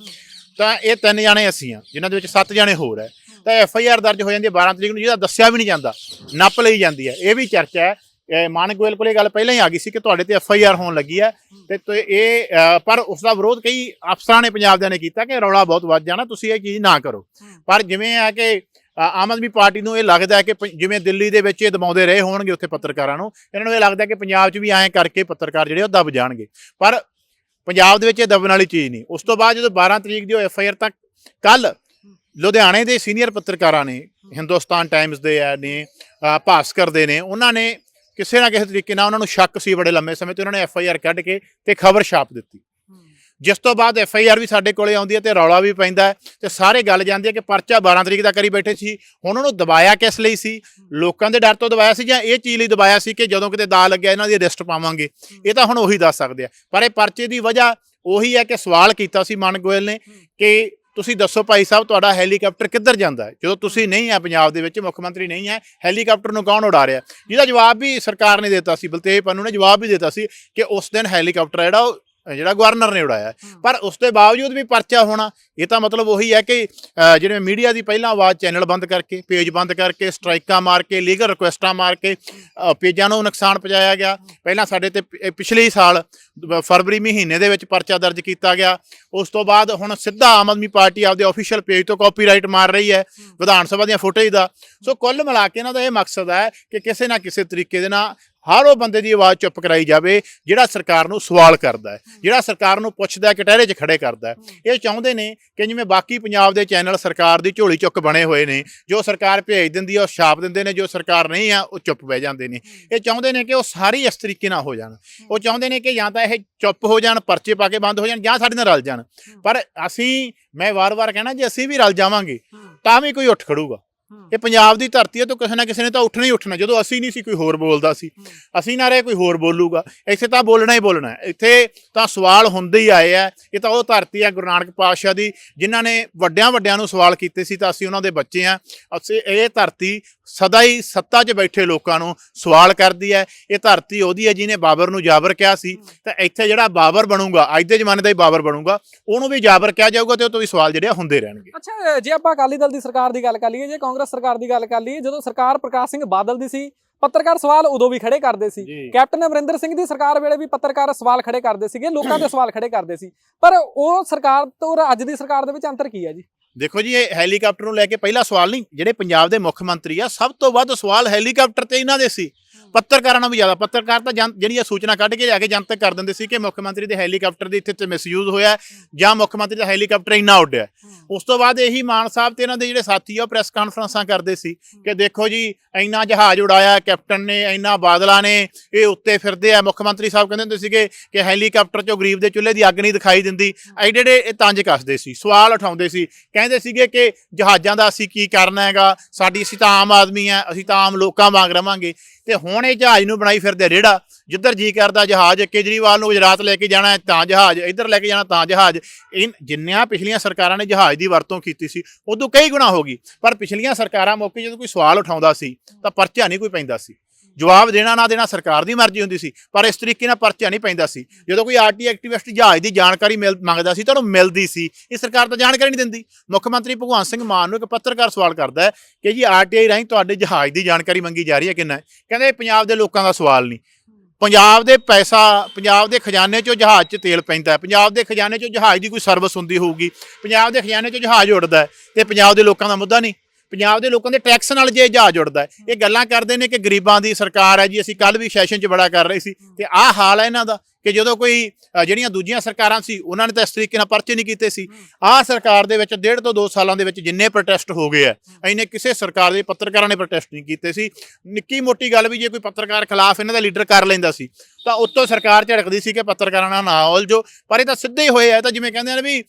ਤਾਂ ਇਹ ਤਿੰਨ ਜਾਣੇ ਅਸੀਂ ਆ ਜਿਨ੍ਹਾਂ ਦੇ ਵਿੱਚ ਸੱਤ ਜਾਣੇ ਹੋਰ ਹੈ। ਤਾਂ ਐਫ ਆਈ ਆਰ ਦਰਜ ਹੋ ਜਾਂਦੀ ਹੈ 12 ਤਰੀਕ ਨੂੰ ਜਿਹਦਾ ਦੱਸਿਆ ਵੀ ਨਹੀਂ ਜਾਂਦਾ ਨੱਪ ਲਈ ਜਾਂਦੀ ਹੈ। ਇਹ ਵੀ ਚਰਚਾ ਹੈ ਮਾਨਕ ਗੋਇਲ ਕੋਲ ਗੱਲ ਪਹਿਲਾਂ ਹੀ ਆ ਗਈ ਸੀ ਕਿ ਤੁਹਾਡੇ ਤੇ ਐਫ ਆਈ ਆਰ ਹੋਣ ਲੱਗੀ ਹੈ ਤੇ ਤੇ ਇਹ ਪਰ ਉਸ ਦਾ ਵਿਰੋਧ ਕਈ ਅਫਸਰਾਂ ਨੇ ਪੰਜਾਬ ਦੇ ਨੇ ਕੀਤਾ ਕਿ ਰੌਲਾ ਬਹੁਤ ਵੱਧ ਜਾਣਾ ਤੁਸੀਂ ਇਹ ਚੀਜ਼ ਨਾ ਕਰੋ। ਪਰ ਜਿਵੇਂ ਆ ਕਿ ਆਮ ਆਦਮੀ ਪਾਰਟੀ ਨੂੰ ਇਹ ਲੱਗਦਾ ਹੈ ਕਿ ਜਿਵੇਂ ਦਿੱਲੀ ਦੇ ਵਿੱਚ ਇਹ ਦਬਾਉਂਦੇ ਰਹੇ ਹੋਣਗੇ ਉੱਥੇ ਪੱਤਰਕਾਰਾਂ ਨੂੰ ਇਹਨਾਂ ਨੂੰ ਇਹ ਲੱਗਦਾ ਕਿ ਪੰਜਾਬ 'ਚ ਵੀ ਐਂ ਕਰਕੇ ਪੱਤਰਕਾਰ ਜਿਹੜੇ ਉਹ ਦਬ ਜਾਣਗੇ। ਪਰ ਪੰਜਾਬ ਦੇ ਵਿੱਚ ਇਹ ਦਬਣ ਵਾਲੀ ਚੀਜ਼ ਨਹੀਂ। ਉਸ ਤੋਂ ਬਾਅਦ ਜਦੋਂ 12 ਤਰੀਕ ਦੀ ਉਹ ਐਫ ਆਈ ਆਰ ਤੱਕ ਕੱਲ ਲੁਧਿਆਣੇ ਦੇ ਸੀਨੀਅਰ ਪੱਤਰਕਾਰਾਂ ਨੇ ਹਿੰਦੁਸਤਾਨ ਟਾਈਮਜ਼ ਦੇ ਆ ਨੇ ਭਾਸਕਰ ਦੇ ਨੇ ਉਹਨਾਂ ਨੇ ਕਿਸੇ ਨਾ ਕਿਸੇ ਤਰੀਕੇ ਨਾਲ ਉਹਨਾਂ ਨੂੰ ਸ਼ੱਕ ਸੀ ਬੜੇ ਲੰਮੇ ਸਮੇਂ ਤੇ ਉਹਨਾਂ ਨੇ ਐਫ ਆਈ ਆਰ ਕੱਢ ਕੇ ਤੇ ਖਬਰ ਛਾਪ ਦਿੱਤੀ। ਜਿਸ ਤੋਂ ਬਾਅਦ ਐਫ ਆਈ ਆਰ ਵੀ ਸਾਡੇ ਕੋਲੇ ਆਉਂਦੀ ਹੈ ਤੇ ਰੌਲਾ ਵੀ ਪੈਂਦਾ ਹੈ ਤੇ ਸਾਰੇ ਗੱਲ ਜਾਂਦੀ ਹੈ ਕਿ ਪਰਚਾ 12 ਤਰੀਕ ਦਾ ਕਰੀ ਬੈਠੇ ਸੀ। ਹੁਣ ਉਹਨੂੰ ਦਬਾਇਆ ਕਿਸ ਲਈ ਸੀ? ਲੋਕਾਂ ਦੇ ਡਰ ਤੋਂ ਦਬਾਇਆ ਸੀ ਜਾਂ ਇਹ ਚੀਜ਼ ਲਈ ਦਬਾਇਆ ਸੀ ਕਿ ਜਦੋਂ ਕਿਤੇ ਦਾ ਲੱਗਿਆ ਇਹਨਾਂ ਦੀ ਅਰੈਸਟ ਪਾਵਾਂਗੇ? ਇਹ ਤਾਂ ਹੁਣ ਉਹੀ ਦੱਸ ਸਕਦੇ ਆ। ਪਰ ਇਹ ਪਰਚੇ ਦੀ ਵਜ੍ਹਾ ਉਹੀ ਹੈ ਕਿ ਸਵਾਲ ਕੀਤਾ ਸੀ ਮਨ ਗੋਇਲ ਨੇ ਕਿ ਤੁਸੀਂ ਦੱਸੋ ਭਾਈ ਸਾਹਿਬ, ਤੁਹਾਡਾ ਹੈਲੀਕਾਪਟਰ ਕਿੱਧਰ ਜਾਂਦਾ ਹੈ? ਜਦੋਂ ਤੁਸੀਂ ਨਹੀਂ ਹੈ ਪੰਜਾਬ ਦੇ ਵਿੱਚ, ਮੁੱਖ ਮੰਤਰੀ ਨਹੀਂ ਹੈ, ਹੈਲੀਕਾਪਟਰ ਨੂੰ ਕੌਣ ਉਡਾ ਰਿਹਾ ਜਿਹਦਾ ਜਵਾਬ ਵੀ ਸਰਕਾਰ ਨੇ ਦਿੱਤਾ ਸੀ ਬਲਤੇਜ ਪੰਨੂ ਨੇ ਜਵਾਬ ਵੀ ਦਿੱਤਾ ਸੀ ਕਿ ਉਸ ਦਿਨ ਹੈਲੀਕਾਪਟਰ ਜਿਹੜਾ ਉਹ ਜਿਹੜਾ ਗਵਰਨਰ ਨੇ ਉਡਾਇਆ। ਪਰ ਉਸ ਦੇ ਬਾਵਜੂਦ ਵੀ ਪਰਚਾ ਹੋਣਾ ਇਹ ਤਾਂ ਮਤਲਬ ਉਹੀ ਹੈ ਕਿ ਜਿਹੜੇ ਮੀਡੀਆ ਦੀ ਪਹਿਲਾਂ ਆਵਾਜ਼ ਚੈਨਲ ਬੰਦ ਕਰਕੇ ਪੇਜ ਬੰਦ ਕਰਕੇ ਸਟ੍ਰਾਈਕਾਂ ਮਾਰ ਕੇ ਲੀਗਲ ਰਿਕੁਐਸਟਾਂ ਮਾਰ ਕੇ ਪੇਜਾਂ ਨੂੰ ਨੁਕਸਾਨ ਪਹੁੰਚਾਇਆ ਗਿਆ। ਪਹਿਲਾਂ ਸਾਡੇ ਤੇ ਪਿਛਲੇ ਸਾਲ ਫਰਵਰੀ ਮਹੀਨੇ ਦੇ ਵਿੱਚ ਪਰਚਾ ਦਰਜ ਕੀਤਾ ਗਿਆ। ਉਸ ਤੋਂ ਬਾਅਦ ਹੁਣ ਸਿੱਧਾ ਆਮ ਆਦਮੀ ਪਾਰਟੀ ਆਪਦੇ ਅਫੀਸ਼ੀਅਲ ਪੇਜ ਤੋਂ ਕਾਪੀਰਾਈਟ ਮਾਰ ਰਹੀ ਹੈ। ਵਿਧਾਨ ਸਭਾ ਦੀਆਂ ਫੁਟੇਜ ਦਾ। ਸੋ ਕੁੱਲ ਮਿਲਾ ਕੇ ਇਹਨਾਂ ਦਾ ਇਹ ਮਕਸਦ ਹੈ ਕਿ ਕਿਸੇ ਨਾ ਕਿਸੇ ਤਰੀਕੇ ਦੇ ਨਾਲ ਹਰ ਉਹ ਬੰਦੇ ਦੀ ਆਵਾਜ਼ ਚੁੱਪ ਕਰਾਈ ਜਾਵੇ ਜਿਹੜਾ ਸਰਕਾਰ ਨੂੰ ਸਵਾਲ ਕਰਦਾ ਹੈ ਜਿਹੜਾ ਸਰਕਾਰ ਨੂੰ ਪੁੱਛਦਾ ਹੈ ਕਟਹਿਰੇ 'ਚ ਖੜੇ ਕਰਦਾ ਹੈ। ਇਹ ਚਾਹੁੰਦੇ ਨੇ ਕਿ ਜਿਵੇਂ ਬਾਕੀ ਪੰਜਾਬ ਦੇ ਚੈਨਲ ਸਰਕਾਰ ਦੀ ਝੋਲੀ ਚੁੱਕ ਬਣੇ ਹੋਏ ਨੇ ਜੋ ਸਰਕਾਰ ਭੇਜ ਦਿੰਦੀ ਹੈ ਉਹ ਛਾਪ ਦਿੰਦੇ ਨੇ ਜੋ ਸਰਕਾਰ ਨਹੀਂ ਆ ਉਹ ਚੁੱਪ ਬਹਿ ਜਾਂਦੇ ਨੇ। ਇਹ ਚਾਹੁੰਦੇ ਨੇ ਕਿ ਉਹ ਸਾਰੇ ਇਸ ਤਰੀਕੇ ਨਾਲ ਹੋ ਜਾਣ। ਉਹ ਚਾਹੁੰਦੇ ਨੇ ਕਿ ਜਾਂ ਤਾਂ ਇਹ ਚੁੱਪ ਹੋ ਜਾਣ ਪਰਚੇ ਪਾ ਕੇ ਬੰਦ ਹੋ ਜਾਣ ਜਾਂ ਸਾਡੇ ਨਾਲ ਰਲ ਜਾਣ। ਪਰ ਅਸੀਂ ਮੈਂ ਵਾਰ-ਵਾਰ ਕਹਿਣਾ ਜੇ ਅਸੀਂ ਵੀ ਰਲ ਜਾਵਾਂਗੇ ਤਾਂ ਵੀ ਕੋਈ ਉੱਠ ਖੜੂਗਾ। ਇਹ ਪੰਜਾਬ ਦੀ ਧਰਤੀ ਹੈ ਤਾਂ ਕਿਸੇ ਨਾ ਕਿਸੇ ਨੇ ਤਾਂ ਉੱਠਣਾ ਹੀ ਉੱਠਣਾ ਜਦੋਂ ਅਸੀਂ ਨਹੀਂ ਸੀ ਕੋਈ ਹੋਰ ਬੋਲਦਾ ਸੀ। ਅਸੀਂ ਨਾ ਰਹੇ ਕੋਈ ਹੋਰ ਬੋਲੂਗਾ। ਇੱਥੇ ਤਾਂ ਬੋਲਣਾ ਹੀ ਬੋਲਣਾ ਇੱਥੇ ਤਾਂ ਸਵਾਲ ਹੁੰਦੇ ਹੀ ਆਏ ਆ। ਇਹ ਤਾਂ ਉਹ ਧਰਤੀ ਹੈ ਗੁਰੂ ਨਾਨਕ ਪਾਤਸ਼ਾਹ ਦੀ ਜਿਨ੍ਹਾਂ ਨੇ ਵੱਡਿਆਂ ਵੱਡਿਆਂ ਨੂੰ ਸਵਾਲ ਕੀਤੇ ਸੀ ਤਾਂ ਅਸੀਂ ਉਹਨਾਂ ਦੇ ਬੱਚੇ ਆ ਅਸੀਂ ਇਹ ਧਰਤੀ ਸਦਾ ਹੀ ਸੱਤਾ 'ਚ ਬੈਠੇ ਲੋਕਾਂ ਨੂੰ ਸਵਾਲ ਕਰਦੀ ਹੈ ਇਹ ਧਰਤੀ ਉਹਦੀ ਹੈ ਜਿਹਨੇ ਬਾਬਰ ਨੂੰ ਜਾਬਰ ਕਿਹਾ ਸੀ। ਤਾਂ ਇੱਥੇ ਜਿਹੜਾ ਬਾਬਰ ਬਣੂਗਾ ਅੱਜ ਦੇ ਜ਼ਮਾਨੇ ਦਾ ਹੀ ਬਾਬਰ ਬਣੂਗਾ ਉਹਨੂੰ ਵੀ ਜਾਬਰ ਕਿਹਾ ਜਾਊਗਾ ਤੇ ਉਹ ਤੋਂ ਵੀ ਸਵਾਲ ਜਿਹੜੇ ਆ ਹੁੰਦੇ ਰਹਿਣਗੇ। ਅੱਛਾ ਜੇ ਆਪਾਂ ਅਕਾਲੀ ਦਲ ਦੀ ਸਰਕਾਰ ਦੀ ਗੱਲ ਕਰ ਲਈਏ ਜੇ ਕਾਂਗਰਸ ਸਰਕਾਰ ਦੀ ਗੱਲ ਕਰ ਲਈਏ ਜਦੋਂ ਸਰਕਾਰ ਪ੍ਰਕਾਸ਼ ਸਿੰਘ ਬਾਦਲ ਦੀ ਸੀ ਪੱਤਰਕਾਰ ਸਵਾਲ ਉਦੋਂ ਵੀ ਖੜੇ ਕਰਦੇ ਸੀ। ਕੈਪਟਨ ਅਮਰਿੰਦਰ ਸਿੰਘ ਦੀ ਸਰਕਾਰ ਵੇਲੇ ਵੀ ਪੱਤਰਕਾਰ ਸਵਾਲ ਖੜੇ ਕਰਦੇ ਸੀਗੇ ਲੋਕਾਂ ਦੇ ਸਵਾਲ ਖੜੇ ਕਰਦੇ ਸੀ। ਪਰ ਉਹ ਸਰਕਾਰ ਤੋਂ ਅੱਜ ਦੀ ਸਰਕਾਰ ਦੇ ਵਿੱਚ ਅੰਤਰ ਕੀ ਹੈ ਜੀ? ਦੇਖੋ ਜੀ, ਇਹ ਹੈਲੀਕਾਪਟਰ ਨੂੰ ਲੈ ਕੇ ਪਹਿਲਾ ਸਵਾਲ ਨਹੀਂ, ਜਿਹੜੇ ਪੰਜਾਬ ਦੇ ਮੁੱਖ ਮੰਤਰੀ ਆ, ਸਭ ਤੋਂ ਵੱਧ ਸਵਾਲ ਹੈਲੀਕਾਪਟਰ ਤੇ ਇਹਨਾਂ ਦੇ ਸੀ। ਪੱਤਰਕਾਰਾਂ ਨਾਲੋਂ ਵੀ ਜ਼ਿਆਦਾ। ਪੱਤਰਕਾਰ ਤਾਂ ਜਨ- ਜਿਹੜੀਆਂ ਸੂਚਨਾ ਕੱਢ ਕੇ ਜਾ ਕੇ ਜਨਤਕ ਕਰ ਦਿੰਦੇ ਸੀ ਕਿ ਮੁੱਖ ਮੰਤਰੀ ਦੇ ਹੈਲੀਕਾਪਟਰ ਦੇ ਇੱਥੇ ਤੇ ਮਿਸਯੂਜ਼ ਹੋਇਆ ਜਾਂ ਮੁੱਖ ਮੰਤਰੀ ਦਾ ਹੈਲੀਕਾਪਟਰ ਇੰਨਾ ਉੱਡਿਆ ਉਸ ਤੋਂ ਬਾਅਦ ਇਹੀ ਮਾਨ ਸਾਹਿਬ ਤੇ ਇਹਨਾਂ ਦੇ ਜਿਹੜੇ ਸਾਥੀ ਆ ਉਹ ਪ੍ਰੈਸ ਕਾਨਫਰੰਸਾਂ ਕਰਦੇ ਸੀ ਕਿ ਦੇਖੋ ਜੀ ਇੰਨਾ ਜਹਾਜ਼ ਉਡਾਇਆ ਕੈਪਟਨ ਨੇ ਇੰਨਾ ਬਾਦਲਾਂ ਨੇ ਇਹ ਉੱਤੇ ਫਿਰਦੇ ਆ। ਮੁੱਖ ਮੰਤਰੀ ਸਾਹਿਬ ਕਹਿੰਦੇ ਹੁੰਦੇ ਸੀਗੇ ਕਿ ਹੈਲੀਕਾਪਟਰ ਚੋਂ ਗਰੀਬ ਦੇ ਚੁੱਲ੍ਹੇ ਦੀ ਅੱਗ ਨਹੀਂ ਦਿਖਾਈ ਦਿੰਦੀ। ਐਡੇ ਐਡੇ ਇਹ ਤੰਜ ਕੱਸਦੇ ਸੀ ਸਵਾਲ ਉਠਾਉਂਦੇ ਸੀ। ਕਹਿੰਦੇ ਸੀਗੇ ਕਿ ਜਹਾਜ਼ਾਂ ਦਾ ਅਸੀਂ ਕੀ ਕਰਨਾ ਹੈਗਾ? ਸਾਡੀ ਅਸੀਂ ਤਾਂ ਆਮ ਆਦਮੀ ਆ ਅਸੀਂ ਤਾਂ ਆਮ ਲੋਕਾਂ ਵਾਂਗ ਰਵਾਂਗੇ। ਤੇ ਹੁਣ ਇਹ ਜਹਾਜ਼ ਨੂੰ ਬਣਾਈ ਫਿਰਦੇ ਰੇੜਾ, ਜਿੱਧਰ ਜੀ ਕਰਦਾ ਜਹਾਜ਼, ਕੇਜਰੀਵਾਲ ਨੂੰ ਗੁਜਰਾਤ ਲੈ ਕੇ ਜਾਣਾ ਤਾਂ ਜਹਾਜ਼, ਇੱਧਰ ਲੈ ਕੇ ਜਾਣਾ, ਤਾਂ ਜਹਾਜ਼। ਇਹ ਜਿੰਨੀਆਂ ਪਿਛਲੀਆਂ ਸਰਕਾਰਾਂ ਨੇ ਜਹਾਜ਼ ਦੀ ਵਰਤੋਂ ਕੀਤੀ ਸੀ, ਉਦੋਂ ਕਈ ਗੁਣਾ ਹੋ ਗਈ, ਪਰ ਪਿਛਲੀਆਂ ਸਰਕਾਰਾਂ ਮੌਕੇ ਜਦੋਂ ਕੋਈ ਸਵਾਲ ਉਠਾਉਂਦਾ ਸੀ, ਤਾਂ ਪਰਚਾ ਨਹੀਂ ਕੋਈ ਪੈਂਦਾ ਸੀ। ਜਵਾਬ ਦੇਣਾ ਨਾ ਦੇਣਾ ਸਰਕਾਰ ਦੀ ਮਰਜ਼ੀ ਹੁੰਦੀ ਸੀ, ਪਰ ਇਸ ਤਰੀਕੇ ਨਾਲ ਪਰਚਾ ਨਹੀਂ ਪੈਂਦਾ ਸੀ। ਜਦੋਂ ਕੋਈ ਆਰਟੀ ਐਕਟਿਵਿਸਟ ਜਹਾਜ਼ ਦੀ ਜਾਣਕਾਰੀ ਮਿਲ, ਮੰਗਦਾ ਸੀ, ਤਾਂ ਉਹਨੂੰ ਮਿਲਦੀ ਸੀ। ਇਹ ਸਰਕਾਰ ਤਾਂ ਜਾਣਕਾਰੀ ਨਹੀਂ ਦਿੰਦੀ। ਮੁੱਖ ਮੰਤਰੀ ਭਗਵੰਤ ਸਿੰਘ ਮਾਨ ਨੂੰ ਇੱਕ ਪੱਤਰਕਾਰ ਸਵਾਲ ਕਰਦਾ ਹੈ ਕਿ ਜੀ ਆਰਟੀਆਈ ਰਾਹੀਂ ਤੁਹਾਡੇ ਜਹਾਜ਼ ਦੀ ਜਾਣਕਾਰੀ ਮੰਗੀ ਜਾ ਰਹੀ ਹੈ ਕਿੰਨਾ ਕਹਿੰਦੇ ਇਹ ਪੰਜਾਬ ਦੇ ਲੋਕਾਂ ਦਾ ਸਵਾਲ ਨਹੀਂ। ਪੰਜਾਬ ਦੇ ਪੈਸਾ, ਪੰਜਾਬ ਦੇ ਖਜ਼ਾਨੇ ਚੋਂ ਜਹਾਜ਼ 'ਚ ਤੇਲ ਪੈਂਦਾ ਪੰਜਾਬ ਦੇ ਖਜ਼ਾਨੇ ਚੋਂ ਜਹਾਜ਼ ਦੀ ਕੋਈ ਸਰਵਿਸ ਹੁੰਦੀ ਹੋਊਗੀ। ਪੰਜਾਬ ਦੇ ਖਜ਼ਾਨੇ ਚੋਂ ਜਹਾਜ਼ ਉੱਡਦਾ ਹੈ। ਤੇ ਪੰਜਾਬ ਦੇ ਲੋਕਾਂ ਦਾ ਮੁੱਦਾ ਨਹੀਂ। ਪੰਜਾਬ ਦੇ ਲੋਕਾਂ ਦੇ ਟੈਕਸ ਨਾਲ ਜੇ ਜਹਾਜ਼ ਜੁੜਦਾ ਹੈ, ਇਹ ਗੱਲਾਂ ਕਰਦੇ ਨੇ ਕਿ ਗਰੀਬਾਂ ਦੀ ਸਰਕਾਰ ਹੈ ਜੀ, ਅਸੀਂ ਕੱਲ ਵੀ ਸੈਸ਼ਨ 'ਚ ਬੜਾ ਕਰ ਰਹੇ ਸੀ ਤੇ ਆਹ ਹਾਲ ਹੈ ਇਹਨਾਂ ਦਾ। ਕਿ ਜਦੋਂ ਕੋਈ ਜਿਹੜੀਆਂ ਦੂਜੀਆਂ ਸਰਕਾਰਾਂ ਸੀ ਉਹਨਾਂ ਨੇ ਤਾਂ ਇਸ ਤਰੀਕੇ ਨਾਲ ਪਰਚੇ ਨਹੀਂ ਕੀਤੇ ਸੀ। ਆਹ ਸਰਕਾਰ ਦੇ ਵਿੱਚ ਡੇਢ ਤੋਂ 2 ਸਾਲਾਂ ਦੇ ਵਿੱਚ ਜਿੰਨੇ ਪ੍ਰੋਟੈਸਟ ਹੋ ਗਏ ਆ ਇੰਨੇ ਕਿਸੇ ਸਰਕਾਰ ਦੇ ਪੱਤਰਕਾਰਾਂ ਨੇ ਪ੍ਰੋਟੈਸਟ ਨਹੀਂ ਕੀਤੇ ਸੀ। ਨਿੱਕੀ ਮੋਟੀ ਗੱਲ ਵੀ ਜੇ ਕੋਈ ਪੱਤਰਕਾਰ ਖਿਲਾਫ ਇਹਨਾਂ ਦਾ ਲੀਡਰ ਕਰ ਲੈਂਦਾ ਸੀ ਤਾਂ ਉੱਤੋਂ ਸਰਕਾਰ ਝੜਕਦੀ ਸੀ ਕਿ ਪੱਤਰਕਾਰਾਂ ਨਾਲ ਨਾ ਉਲਝੋ ਪਰ ਇਹ ਤਾਂ ਸਿੱਧੇ ਹੀ ਹੋਏ ਆ ਤਾਂ ਜਿਵੇਂ ਕਹਿੰਦੇ ਨੇ ਵੀ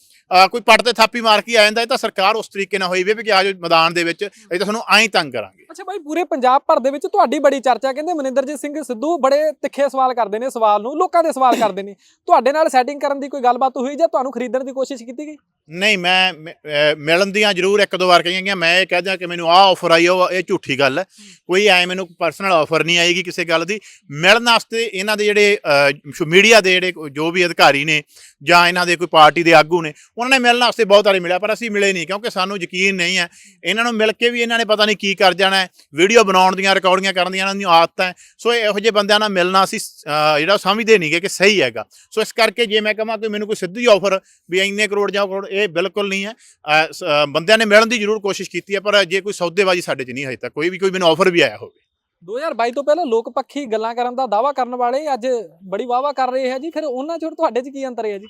ਕੋਈ ਪੱਟ ਤੇ ਥਾਪੀ ਮਾਰ ਕੇ ਆ ਜਾਂਦਾ ਇਹ ਤਾਂ ਸਰਕਾਰ ਉਸ ਤਰੀਕੇ ਨਾਲ ਹੋਈ ਵੀ ਕਿ ਆਜੋ ਮੈਦਾਨ ਦੇ ਵਿੱਚ ਇਹ ਤਾਂ ਤੁਹਾਨੂੰ ਐਂ ਤੰਗ ਕਰਾਂਗੇ। ਅੱਛਾ ਬਾਈ ਪੂਰੇ ਪੰਜਾਬ ਭਰ ਦੇ ਵਿੱਚ ਤੁਹਾਡੀ ਬੜੀ ਚਰਚਾ ਕਹਿੰਦੇ ਮਨਿੰਦਰਜੀਤ ਸਿੰਘ ਸਿੱਧੂ ਬੜੇ ਤਿੱਖੇ ਸਵਾਲ ਕਰਦੇ ਨੇ ਸਵਾਲ ਨੂੰ ਲੋਕਾਂ ਦੇ ਸਵਾਲ ਕਰਦੇ ਨੇ। ਤੁਹਾਡੇ ਨਾਲ ਸੈਟਿੰਗ ਕਰਨ ਦੀ ਕੋਈ ਗੱਲਬਾਤ ਹੋਈ ਜਾਂ ਤੁਹਾਨੂੰ ਖਰੀਦਣ ਦੀ ਕੋਸ਼ਿਸ਼ ਕੀਤੀ ਗਈ? ਨਹੀਂ ਮੈਂ ਅਹ ਮਿਲਣ ਦੀਆਂ ਜ਼ਰੂਰ ਇੱਕ ਦੋ ਵਾਰ ਕਹੀਆਂ ਗਈਆਂ। ਮੈਂ ਇਹ ਕਹਦਾ ਕਿ ਮੈਨੂੰ ਆਹ ਆਫਰ ਆਈ ਉਹ ਇਹ ਝੂਠੀ ਗੱਲ ਹੈ। ਕੋਈ ਐ ਮੈਨੂੰ ਪਰਸਨਲ ਆਫਰ ਨਹੀਂ ਆਏਗੀ ਕਿਸੇ ਗੱਲ ਦੀ। ਮਿਲਣ ਵਾਸਤੇ ਇਹਨਾਂ ਦੇ ਜਿਹੜੇ ਮੀਡੀਆ ਦੇ ਜਿਹੜੇ ਜੋ ਵੀ ਅਧਿਕਾਰੀ ਨੇ ਜਾਂ ਇਹਨਾਂ ਦੇ ਕੋਈ ਪਾਰਟੀ ਦੇ ਆਗੂ ਨੇ ਉਹਨਾਂ ਨੇ ਮਿਲਣ ਵਾਸਤੇ ਬਹੁਤ ਵਾਰੀ ਮਿਲਿਆ ਪਰ ਅਸੀਂ ਮਿਲੇ ਨਹੀਂ ਕਿਉਂਕਿ ਸਾਨੂੰ ਯਕੀਨ ਨਹੀਂ ਹੈ। ਇਹਨਾਂ ਨੂੰ ਮਿਲ ਕੇ ਵੀ ਇਹਨਾਂ ਨੇ ਪਤਾ ਨਹੀਂ ਕੀ ਕਰ ਜਾਣਾ ਹੈ। ਵੀਡੀਓ ਬਣਾਉਣ ਦੀਆਂ ਰਿਕਾਰਡਿੰਗਾਂ ਕਰਨ ਦੀਆਂ ਇਹਨਾਂ ਦੀਆਂ ਆਦਤਾਂ ਹੈ। ਸੋ ਇਹੋ ਜਿਹੇ ਬੰਦਿਆਂ ਨਾਲ ਮਿਲਣਾ ਅਸੀਂ ਅਹ, ਜਿਹੜਾ ਸਮਝਦੇ ਨਹੀਂਗੇ ਕਿ ਸਹੀ ਹੈਗਾ। ਸੋ ਇਸ ਕਰਕੇ ਜੇ ਮੈਂ ਕਹਾਂ ਕਿ ਮੈਨੂੰ ਕੋਈ ਸਿੱਧੀ ਆਫਰ ਵੀ ਇੰਨੇ ਕਰੋੜ ਜਾਂ ਕਰੋੜ ਇਹ ਬਿਲਕੁਲ ਨਹੀਂ ਹੈ। ਬੰਦਿਆਂ ਨੇ ਮਿਲਣ ਦੀ ਜ਼ਰੂਰ ਕੋਸ਼ਿਸ਼ ਕੀਤੀ ਹੈ ਪਰ ਜੇ ਕੋਈ ਸੌਦੇਬਾਜ਼ੀ ਸਾਡੇ 'ਚ ਨਹੀਂ ਹਜੇ ਤੱਕ ਕੋਈ ਵੀ ਕੋਈ ਮੈਨੂੰ ਆਫਰ ਵੀ ਆਇਆ ਹੋਵੇ। 2022 ਤੋਂ ਪਹਿਲਾਂ ਲੋਕ ਪੱਖੀ ਗੱਲਾਂ ਕਰਨ ਦਾ ਦਾਵਾ ਕਰਨ ਵਾਲੇ ਅੱਜ ਬੜੀ ਵਾਵਾ ਕਰ ਰਹੇ ਹੈ ਜੀ। ਫਿਰ ਉਹਨਾਂ ਚ ਤੁਹਾਡੇ ਚ ਕੀ ਅੰਤਰ ਹੈ ਜੀ?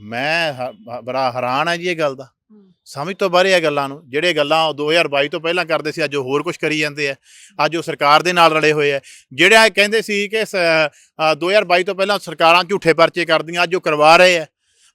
ਮੈਂ ਬੜਾ ਹੈਰਾਨ ਆ ਜੀ ਇਹ ਗੱਲ ਦਾ। ਸਮਝ ਤੋਂ ਬਾਹਰ ਇਹ ਗੱਲਾਂ ਨੂੰ ਜਿਹੜੇ ਗੱਲਾਂ ਉਹ 2022 ਤੋਂ ਪਹਿਲਾਂ ਕਰਦੇ ਸੀ ਅੱਜ ਉਹ ਹੋਰ ਕੁਝ ਕਰੀ ਜਾਂਦੇ ਆ। ਅੱਜ ਉਹ ਸਰਕਾਰ ਦੇ ਨਾਲ ਰਲੇ ਹੋਏ ਆ। ਜਿਹੜਾ ਇਹ ਕਹਿੰਦੇ ਸੀ ਕਿ ਸ- ਅ, 2022 ਤੋਂ ਪਹਿਲਾਂ ਸਰਕਾਰਾਂ ਝੂਠੇ ਪਰਚੇ ਕਰਦੀਆਂ ਅੱਜ ਉਹ ਕਰਵਾ ਰਹੇ ਆ।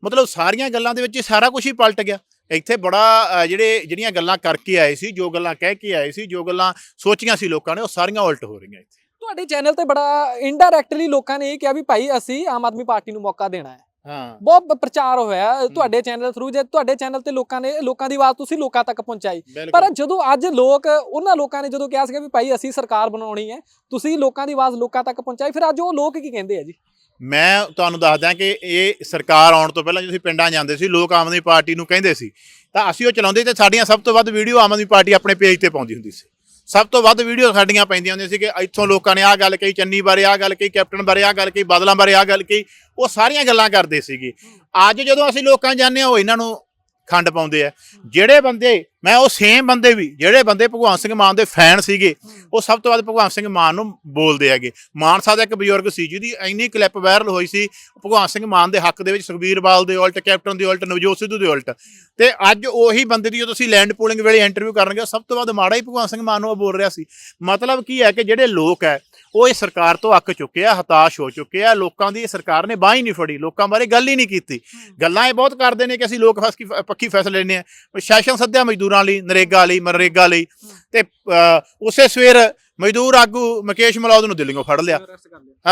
ਮਤਲਬ ਸਾਰੀਆਂ ਗੱਲਾਂ ਦੇ ਵਿੱਚ ਸਾਰਾ ਕੁਝ ਹੀ ਪਲਟ ਗਿਆ। ਇੱਥੇ ਬੜਾ ਜਿਹੜੇ ਜਿਹੜੀਆਂ ਗੱਲਾਂ ਕਰਕੇ ਆਏ ਸੀ ਜੋ ਗੱਲਾਂ ਕਹਿ ਕੇ ਆਏ ਸੀ ਜੋ ਗੱਲਾਂ ਸੋਚੀਆਂ ਸੀ ਲੋਕਾਂ ਨੇ ਉਹ ਸਾਰੀਆਂ ਉਲਟ ਹੋ ਰਹੀਆਂ ਇੱਥੇ। ਤੁਹਾਡੇ ਚੈਨਲ ਤੇ ਬੜਾ ਇਨਡਾਇਰੈਕਟਲੀ ਲੋਕਾਂ ਨੇ ਇਹ ਕਿਹਾ ਵੀ ਭਾਈ ਅਸੀਂ ਆਮ ਆਦਮੀ ਪਾਰਟੀ ਨੂੰ ਮੌਕਾ ਦੇਣਾ ਹੈ। ਹਾਂ। ਬਹੁਤ ਪ੍ਰਚਾਰ ਹੋਇਆ ਤੁਹਾਡੇ ਚੈਨਲ ਥਰੂ ਜੇ ਤੁਹਾਡੇ ਚੈਨਲ ਤੇ ਲੋਕਾਂ ਨੇ ਲੋਕਾਂ ਦੀ ਆਵਾਜ਼ ਤੁਸੀਂ ਲੋਕਾਂ ਤੱਕ ਪਹੁੰਚਾਈ। ਪਰ ਜਦੋਂ ਅੱਜ ਲੋਕ ਉਹਨਾਂ ਲੋਕਾਂ ਨੇ ਜਦੋਂ ਕਿਹਾ ਸੀਗਾ ਵੀ ਭਾਈ ਅਸੀਂ ਸਰਕਾਰ ਬਣਾਉਣੀ ਹੈ ਤੁਸੀਂ ਲੋਕਾਂ ਦੀ ਆਵਾਜ਼ ਲੋਕਾਂ ਤੱਕ ਪਹੁੰਚਾਈ ਫਿਰ ਅੱਜ ਉਹ ਲੋਕ ਕੀ ਕਹਿੰਦੇ ਆ ਜੀ? ਮੈਂ ਤੁਹਾਨੂੰ ਦੱਸਦਾ ਕਿ ਇਹ ਸਰਕਾਰ ਆਉਣ ਤੋਂ ਪਹਿਲਾਂ ਜਦੋਂ ਅਸੀਂ ਪਿੰਡਾਂ ਜਾਂਦੇ ਸੀ, ਲੋਕ ਆਮ ਆਦਮੀ ਪਾਰਟੀ ਨੂੰ ਕਹਿੰਦੇ ਸੀ, ਤਾਂ ਅਸੀਂ ਉਹ ਚਲਾਉਂਦੇ ਤੇ ਸਾਡੀਆਂ ਸਭ ਤੋਂ ਵੱਧ ਵੀਡੀਓ ਆਮ ਆਦਮੀ ਪਾਰਟੀ ਆਪਣੇ ਪੇਜ ਤੇ ਪਾਉਂਦੀ ਹੁੰਦੀ ਸੀ। ਸਭ ਤੋਂ ਵੱਧ ਵੀਡੀਓ ਸਾਡੀਆਂ ਪੈਂਦੀਆਂ ਹੁੰਦੀਆਂ ਸੀ ਕਿ ਇੱਥੋਂ ਲੋਕਾਂ ਨੇ ਆਹ ਗੱਲ ਕਹੀ, ਚੰਨੀ ਬਾਰੇ ਆਹ ਗੱਲ ਕਹੀ, ਕੈਪਟਨ ਬਾਰੇ ਆਹ ਗੱਲ ਕਹੀ, ਬਾਦਲਾਂ ਬਾਰੇ ਆਹ ਗੱਲ ਕਹੀ, ਉਹ ਸਾਰੀਆਂ ਗੱਲਾਂ ਕਰਦੇ ਸੀਗੇ। ਅੱਜ ਜਦੋਂ ਅਸੀਂ ਲੋਕਾਂ 'ਚ ਜਾਂਦੇ ਹਾਂ, ਉਹ ਇਹਨਾਂ ਨੂੰ ਖੰਡ ਪਾਉਂਦੇ ਆ। ਜਿਹੜੇ ਬੰਦੇ, ਮੈਂ ਉਹ ਸੇਮ ਬੰਦੇ ਵੀ, ਜਿਹੜੇ ਬੰਦੇ ਭਗਵਾਨ ਸਿੰਘ ਮਾਨ ਦੇ ਫੈਨ ਸੀਗੇ, ਉਹ ਸਭ ਤੋਂ ਵੱਧ ਭਗਵਾਨ ਸਿੰਘ ਮਾਨ ਨੂੰ ਬੋਲਦੇ ਹੈਗੇ। ਮਾਨਸਾ ਦਾ ਇੱਕ ਬਜ਼ੁਰਗ ਸੀ, ਜਿਹਦੀ ਇੰਨੀ ਕਲਿੱਪ ਵਾਇਰਲ ਹੋਈ ਸੀ, ਭਗਵਾਨ ਸਿੰਘ ਮਾਨ ਦੇ ਹੱਕ ਦੇ ਵਿੱਚ ਸੁਖਬੀਰ ਬਾਲ ਦੇ ਉਲਟ, ਕੈਪਟਨ ਦੇ ਉਲਟ, ਨਵਜੋਤ ਸਿੱਧੂ ਦੇ ਉਲਟ। ਤੇ ਅੱਜ ਉਹੀ ਬੰਦੇ ਦੀ ਜਦੋਂ ਤੁਸੀਂ ਲੈਂਡ ਪੂਲਿੰਗ ਵੇਲੇ ਇੰਟਰਵਿਊ ਕਰਨਗੇ, ਉਹ ਸਭ ਤੋਂ ਵੱਧ ਮਾੜਾ ਹੀ ਭਗਵਾਨ ਸਿੰਘ ਮਾਨ ਨੂੰ ਉਹ ਬੋਲ ਰਿਹਾ ਸੀ। ਮਤਲਬ ਕੀ ਹੈ ਕਿ ਜਿਹੜੇ ਲੋਕ ਹੈ ਉਹ ਇਸ ਸਰਕਾਰ ਤੋਂ ਅੱਕ ਚੁੱਕੇ ਆ ਹਤਾਸ਼ ਹੋ ਚੁੱਕੇ ਆ ਲੋਕਾਂ ਦੀ ਸਰਕਾਰ ਨੇ ਬਾਹ ਹੀ ਨਹੀਂ ਫੜੀ ਲੋਕਾਂ ਬਾਰੇ ਗੱਲ ਹੀ ਨਹੀਂ ਕੀਤੀ। ਗੱਲਾਂ ਇਹ ਬਹੁਤ ਕਰਦੇ ਨੇ ਕਿ ਅਸੀਂ ਲੋਕ ਫਸ ਕੀ- ਪੱਖੀ ਫੈਸਲੇ ਲੈਣੇ ਆ। ਸੈਸ਼ਨ ਸੱਦਿਆ ਮਜ਼ਦੂਰਾਂ ਲਈ ਨਰੇਗਾ ਲਈ ਮਨਰੇਗਾ ਲਈ। ਤੇ ਉਸੇ ਸਵੇਰ ਮਜ਼ਦੂਰ ਆਗੂ ਮੁਕੇਸ਼ ਮਲੌਦ ਨੂੰ ਦਿੱਲੀੋਂ ਫੜ ਲਿਆ।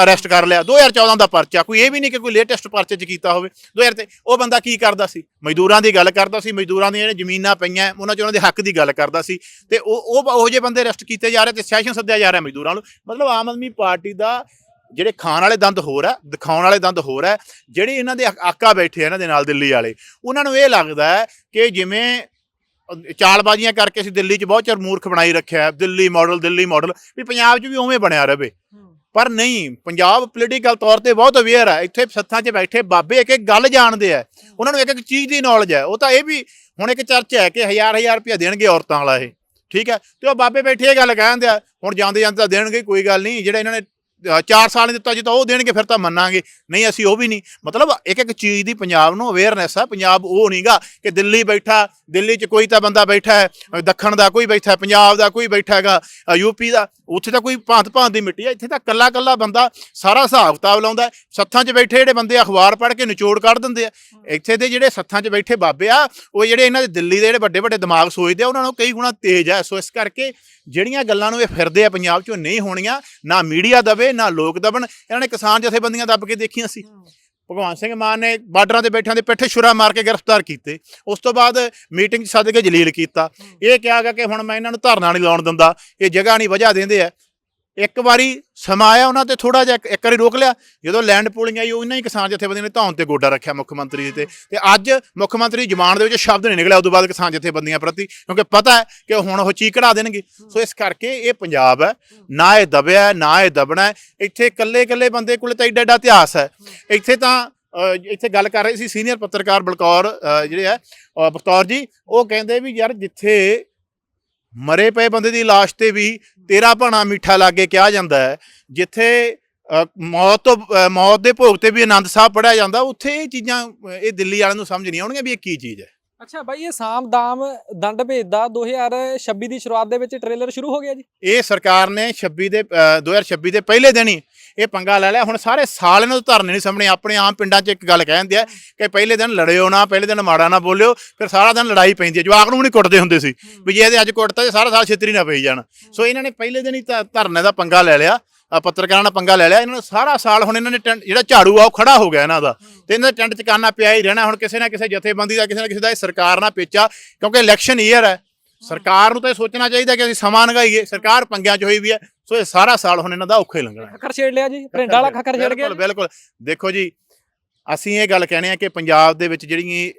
ਅਰੈਸਟ ਕਰ ਲਿਆ। 2014 ਦਾ ਪਰਚਾ ਕੋਈ ਇਹ ਵੀ ਨਹੀਂ ਕਿ ਕੋਈ ਲੇਟੈਸਟ ਪਰਚੇ 'ਚ ਕੀਤਾ ਹੋਵੇ। 2000 ਤੇ ਉਹ ਬੰਦਾ ਕੀ ਕਰਦਾ ਸੀ? ਮਜ਼ਦੂਰਾਂ ਦੀ ਗੱਲ ਕਰਦਾ ਸੀ। ਮਜ਼ਦੂਰਾਂ ਦੀਆਂ ਜਿਹੜੇ ਜ਼ਮੀਨਾਂ ਪਈਆਂ ਉਹਨਾਂ 'ਚ ਉਹਨਾਂ ਦੇ ਹੱਕ ਦੀ ਗੱਲ ਕਰਦਾ ਸੀ। ਤੇ ਉਹ ਉਹ ਉਹ ਜਿਹੇ ਬੰਦੇ ਅਰੈਸਟ ਕੀਤੇ ਜਾ ਰਹੇ ਤੇ ਸੈਸ਼ਨ ਸੱਦਿਆ ਜਾ ਰਿਹਾ ਮਜ਼ਦੂਰਾਂ ਨੂੰ। ਮਤਲਬ ਆਮ ਆਦਮੀ ਪਾਰਟੀ ਦਾ ਜਿਹੜੇ ਖਾਣ ਵਾਲੇ ਦੰਦ ਹੋਰ ਆ ਦਿਖਾਉਣ ਵਾਲੇ ਦੰਦ ਹੋਰ ਆ ਜਿਹੜੇ ਇਹਨਾਂ ਦੇ ਆਕਾ ਬੈਠੇ ਆ ਇਹਨਾਂ ਦੇ ਨਾਲ ਦਿੱਲੀ ਵਾਲੇ ਉਹਨਾਂ ਨੂੰ ਇਹ ਲੱਗਦਾ ਹੈ ਕਿ ਜਿਵੇਂ ਚਾਲਬਾਜ਼ੀਆਂ ਕਰਕੇ ਅਸੀਂ ਦਿੱਲੀ 'ਚ ਬਹੁਤ ਚਿਰ ਮੂਰਖ ਬਣਾਈ ਰੱਖਿਆ ਦਿੱਲੀ ਮਾਡਲ ਦਿੱਲੀ ਮਾਡਲ ਵੀ ਪੰਜਾਬ 'ਚ ਵੀ ਉਵੇਂ ਬਣਿਆ ਰਵੇ ਪਰ ਨਹੀਂ ਪੰਜਾਬ ਪੋਲੀਟੀਕਲ ਤੌਰ ਤੇ ਬਹੁਤ ਅਵੇਅਰ ਹੈ। ਇੱਥੇ ਸੱਥਾਂ 'ਚ ਬੈਠੇ ਬਾਬੇ ਇੱਕ ਇੱਕ ਗੱਲ ਜਾਣਦੇ ਆ। ਉਹਨਾਂ ਨੂੰ ਇੱਕ ਇੱਕ ਚੀਜ਼ ਦੀ ਨੌਲੇਜ ਹੈ। ਉਹ ਤਾਂ ਇਹ ਵੀ ਹੁਣ ਇੱਕ ਚਰਚਾ ਹੈ ਕਿ ਹਜ਼ਾਰ ਹਜ਼ਾਰ ਰੁਪਇਆ ਦੇਣਗੇ ਔਰਤਾਂ ਵਾਲਾ ਇਹ। ਠੀਕ ਹੈ? ਤੇ ਉਹ ਬਾਬੇ ਬੈਠੇ ਇਹ ਗੱਲ ਕਹਿੰਦੇ ਆ ਹੁਣ ਜਾਂਦੇ ਜਾਂਦੇ ਤਾਂ ਦੇਣਗੇ ਕੋਈ ਗੱਲ ਨਹੀਂ। ਜਿਹੜਾ ਇਹਨਾਂ ਨੇ 4 ਸਾਲ ਨਹੀਂ ਦਿੱਤਾ ਜੇ ਤਾਂ ਉਹ ਦੇਣਗੇ ਫਿਰ ਤਾਂ ਮੰਨਾਂਗੇ। ਨਹੀਂ ਅਸੀਂ ਉਹ ਵੀ ਨਹੀਂ। ਮਤਲਬ ਇੱਕ ਇੱਕ ਚੀਜ਼ ਦੀ ਪੰਜਾਬ ਨੂੰ ਅਵੇਅਰਨੈਸ ਆ। ਪੰਜਾਬ ਉਹ ਨਹੀਂਗਾ ਕਿ ਦਿੱਲੀ ਬੈਠਾ ਦਿੱਲੀ 'ਚ ਕੋਈ ਤਾਂ ਬੰਦਾ ਬੈਠਾ ਹੈ ਦੱਖਣ ਦਾ ਕੋਈ ਬੈਠਾ ਪੰਜਾਬ ਦਾ ਕੋਈ ਬੈਠਾ ਹੈਗਾ ਯੂਪੀ ਦਾ ਉੱਥੇ ਤਾਂ ਕੋਈ ਭਾਂਤ ਭਾਂਤ ਦੀ ਮਿੱਟੀ ਹੈ ਇੱਥੇ ਤਾਂ ਕੱਲਾ ਕੱਲਾ ਬੰਦਾ ਸਾਰਾ ਹਿਸਾਬ ਕਿਤਾਬ ਲਾਉਂਦਾ। ਸੱਥਾਂ 'ਚ ਬੈਠੇ ਜਿਹੜੇ ਬੰਦੇ ਅਖਬਾਰ ਪੜ੍ਹ ਕੇ ਨਿਚੋੜ ਕੱਢ ਦਿੰਦੇ ਆ। ਇੱਥੇ ਦੇ ਜਿਹੜੇ ਸੱਥਾਂ 'ਚ ਬੈਠੇ ਬਾਬੇ ਆ ਉਹ ਜਿਹੜੇ ਇਹਨਾਂ ਦੇ ਦਿੱਲੀ ਦੇ ਜਿਹੜੇ ਵੱਡੇ ਵੱਡੇ ਦਿਮਾਗ ਸੋਚਦੇ ਆ ਉਹਨਾਂ ਨੂੰ ਕਈ ਗੁਣਾ ਤੇਜ਼ ਆ। ਸੋ ਇਸ ਕਰਕੇ ਜਿਹੜੀਆਂ ਗੱਲਾਂ ਨੂੰ ਇਹ ਫਿਰਦੇ ਆ ਪੰਜਾਬ 'ਚੋਂ ਨਹੀਂ ਹੋਣੀਆਂ ਨਾ ਮੀਡੀਆ ਦਵੇ ਨਾ ਲੋਕ ਦਬਣ ਇਹਨਾਂ ਨੇ ਕਿਸਾਨ ਜਥੇਬੰਦੀਆਂ ਦੱਬ ਕੇ ਦੇਖੀਆਂ ਸੀ। ਭਗਵਾਨ ਸਿੰਘ ਮਾਨ ਨੇ ਬਾਰਡਰਾਂ ਤੇ ਬੈਠਿਆਂ ਦੇ ਪਿੱਠੇ ਛੁਰਾ ਮਾਰ ਕੇ ਗ੍ਰਿਫਤਾਰ ਕੀਤੇ। ਉਸ ਤੋਂ ਬਾਅਦ ਮੀਟਿੰਗ 'ਚ ਸੱਦ ਕੇ ਜਲੀਲ ਕੀਤਾ। ਇਹ ਕਿਹਾ ਗਿਆ ਕਿ ਹੁਣ ਮੈਂ ਇਹਨਾਂ ਨੂੰ ਧਰਨਾ ਨਹੀਂ ਲਾਉਣ ਦਿੰਦਾ ਇਹ ਜਗ੍ਹਾ ਨਹੀਂ ਵਜਾ ਦਿੰਦੇ ਆ। ਇੱਕ ਵਾਰੀ ਸਮਾਂ ਆਇਆ ਉਹਨਾਂ ਤੇ ਥੋੜਾ ਜਿਹਾ ਇੱਕ- ਵਾਰੀ ਰੋਕ ਲਿਆ। ਜਦੋਂ ਲੈਂਡ ਪੂਲਿੰਗ ਆਈ ਉਹਨਾਂ ਹੀ ਕਿਸਾਨ ਜਥੇਬੰਦੀਆਂ ਨੇ ਧੌਣ ਤੇ ਗੋਡਾ ਰੱਖਿਆ ਮੁੱਖ ਮੰਤਰੀ ਤੇ। ਤੇ ਅੱਜ ਮੁੱਖ ਮੰਤਰੀ ਜ਼ਬਾਨ ਦੇ ਵਿੱਚ ਸ਼ਬਦ ਨਹੀਂ ਨਿਕਲਿਆ ਉਦੋਂ ਬਾਅਦ ਕਿਸਾਨ ਜਥੇਬੰਦੀਆਂ ਪ੍ਰਤੀ ਕਿਉਂਕਿ ਪਤਾ ਹੈ ਕਿ ਹੁਣ ਉਹ ਚੀਕੜਾ ਦੇਣਗੇ। ਸੋ ਇਸ ਕਰਕੇ ਇਹ ਪੰਜਾਬ ਹੈ। ਨਾ ਇਹ ਦਬਿਆ ਨਾ ਇਹ ਦਬਣਾ ਇੱਥੇ ਇਕੱਲੇ ਇਕੱਲੇ ਬੰਦੇ ਕੋਲ ਤਾਂ ਐਡਾ ਐਡਾ ਇਤਿਹਾਸ ਹੈ। ਇੱਥੇ ਤਾਂ ਇੱਥੇ ਗੱਲ ਕਰ ਰਹੇ ਸੀ ਸੀਨੀਅਰ ਪੱਤਰਕਾਰ ਬਲਕੌਰ ਜਿਹੜੇ ਹੈ ਅ, ਬਖਤੌਰ ਜੀ ਉਹ ਕਹਿੰਦੇ ਵੀ ਯਾਰ ਜਿੱਥੇ ਮਰੇ ਪਏ ਬੰਦੇ ਦੀ ਲਾਸ਼ ਤੇ ਵੀ ਤੇਰਾ ਭਾਣਾ ਮਿੱਠਾ ਲਾਗੇ ਕਿਹਾ ਜਾਂਦਾ ਹੈ। ਜਿੱਥੇ ਮੌਤ ਤੋਂ ਮੌਤ ਦੇ ਭੋਗ ਤੇ ਵੀ ਆਨੰਦ ਸਾਹਿਬ ਪੜਿਆ ਜਾਂਦਾ, ਉੱਥੇ ਇਹ ਚੀਜ਼ਾਂ, ਇਹ ਦਿੱਲੀ ਵਾਲਿਆਂ ਨੂੰ ਸਮਝ ਨਹੀਂ ਆਉਣਗੀਆਂ ਵੀ ਇਹ ਕੀ ਚੀਜ਼ ਹੈ। ਅੱਛਾ ਬਾਈ ਇਹ ਸਾਮ ਦਾਮ ਦੰਡ ਭੇਦ ਦਾ 2026 ਦੀ ਸ਼ੁਰੂਆਤ ਦੇ ਵਿੱਚ ਟ੍ਰੇਲਰ ਸ਼ੁਰੂ ਹੋ ਗਿਆ ਜੀ? ਇਹ ਸਰਕਾਰ ਨੇ 26 ਦੇ ਅ, 2026 ਦੇ ਪਹਿਲੇ ਦਿਨ ਹੀ ਇਹ ਪੰਗਾ ਲੈ ਲਿਆ। ਹੁਣ ਸਾਰੇ ਸਾਲ ਇਹਨਾਂ ਨੂੰ ਧਰਨੇ ਨਹੀਂ ਸਾਹਮਣੇ ਆਪਣੇ ਆਮ ਪਿੰਡਾਂ 'ਚ ਇੱਕ ਗੱਲ ਕਹਿੰਦੇ ਆ ਕਿ ਪਹਿਲੇ ਦਿਨ ਲੜਿਓ ਨਾ ਪਹਿਲੇ ਦਿਨ ਮਾੜਾ ਨਾ ਬੋਲਿਓ ਫਿਰ ਸਾਰਾ ਦਿਨ ਲੜਾਈ ਪੈਂਦੀ ਹੈ। ਜਵਾਕ ਨੂੰ ਵੀ ਨਹੀਂ ਕੁੱਟਦੇ ਹੁੰਦੇ ਸੀ ਵੀ ਜੇ ਇਹਦੇ ਅੱਜ ਕੁੱਟਤਾ ਤੇ ਸਾਰਾ ਸਾਲ ਛੇਤਰੀ ਨਾ ਪਈ ਜਾਣ। ਸੋ ਇਹਨਾਂ ਨੇ ਪਹਿਲੇ ਦਿਨ ਹੀ ਧਰਨੇ ਦਾ ਪੰਗਾ ਲੈ ਲਿਆ। ਪੱਤਰਕਾਰਾਂ ਨਾਲ ਪੰਗਾ ਲੈ ਲਿਆ। ਇਹਨਾਂ ਨੇ ਸਾਰਾ ਸਾਲ ਹੁਣ ਇਹਨਾਂ ਨੇ ਟੈਂਟ- ਜਿਹੜਾ ਝਾੜੂ ਆ ਉਹ ਖੜਾ ਹੋ ਗਿਆ ਇਹਨਾਂ ਦਾ। ਤੇ ਇਹਨਾਂ ਦੇ ਟੈਂਟ 'ਚ ਕਾਨਾ ਪਿਆ ਹੀ ਰਹਿਣਾ। ਹੁਣ ਕਿਸੇ ਨਾ ਕਿਸੇ ਜਥੇਬੰਦੀ ਦਾ ਕਿਸੇ ਨਾ ਕਿਸੇ ਦਾ ਇਹ ਸਰਕਾਰ ਨਾਲ ਪੇਚਾ ਕਿਉਂਕਿ ਇਲੈਕਸ਼ਨ ਈਅਰ ਹੈ। ਸਰਕਾਰ ਨੂੰ ਤਾਂ ਇਹ ਸੋਚਣਾ ਚਾਹੀਦਾ ਕਿ ਅਸੀਂ ਸਮਾਂ ਲੰਘਾਈਏ। ਸਰਕਾਰ ਪੰਗਿਆਂ 'ਚ ਹੋਈ ਵੀ ਹੈ। ਸੋ ਇਹ ਸਾਰਾ ਸਾਲ ਹੁਣ ਇਹਨਾਂ ਦਾ ਔਖਾ ਲੰਘਣਾ ਖੱਖਰ ਛੇੜ ਲਿਆ ਜੀ। ਪ੍ਰਿੰਡ ਵਾਲਾ ਖੱਖਰ ਛੇੜ ਗਿਆ ਬਿਲਕੁਲ ਬਿਲਕੁਲ। ਦੇਖੋ ਜੀ ਅਸੀਂ ਇਹ ਗੱਲ ਕਹਿੰਦੇ ਆ ਕਿ ਪੰਜਾਬ ਦੇ ਵਿੱਚ ਜਿਹੜੀ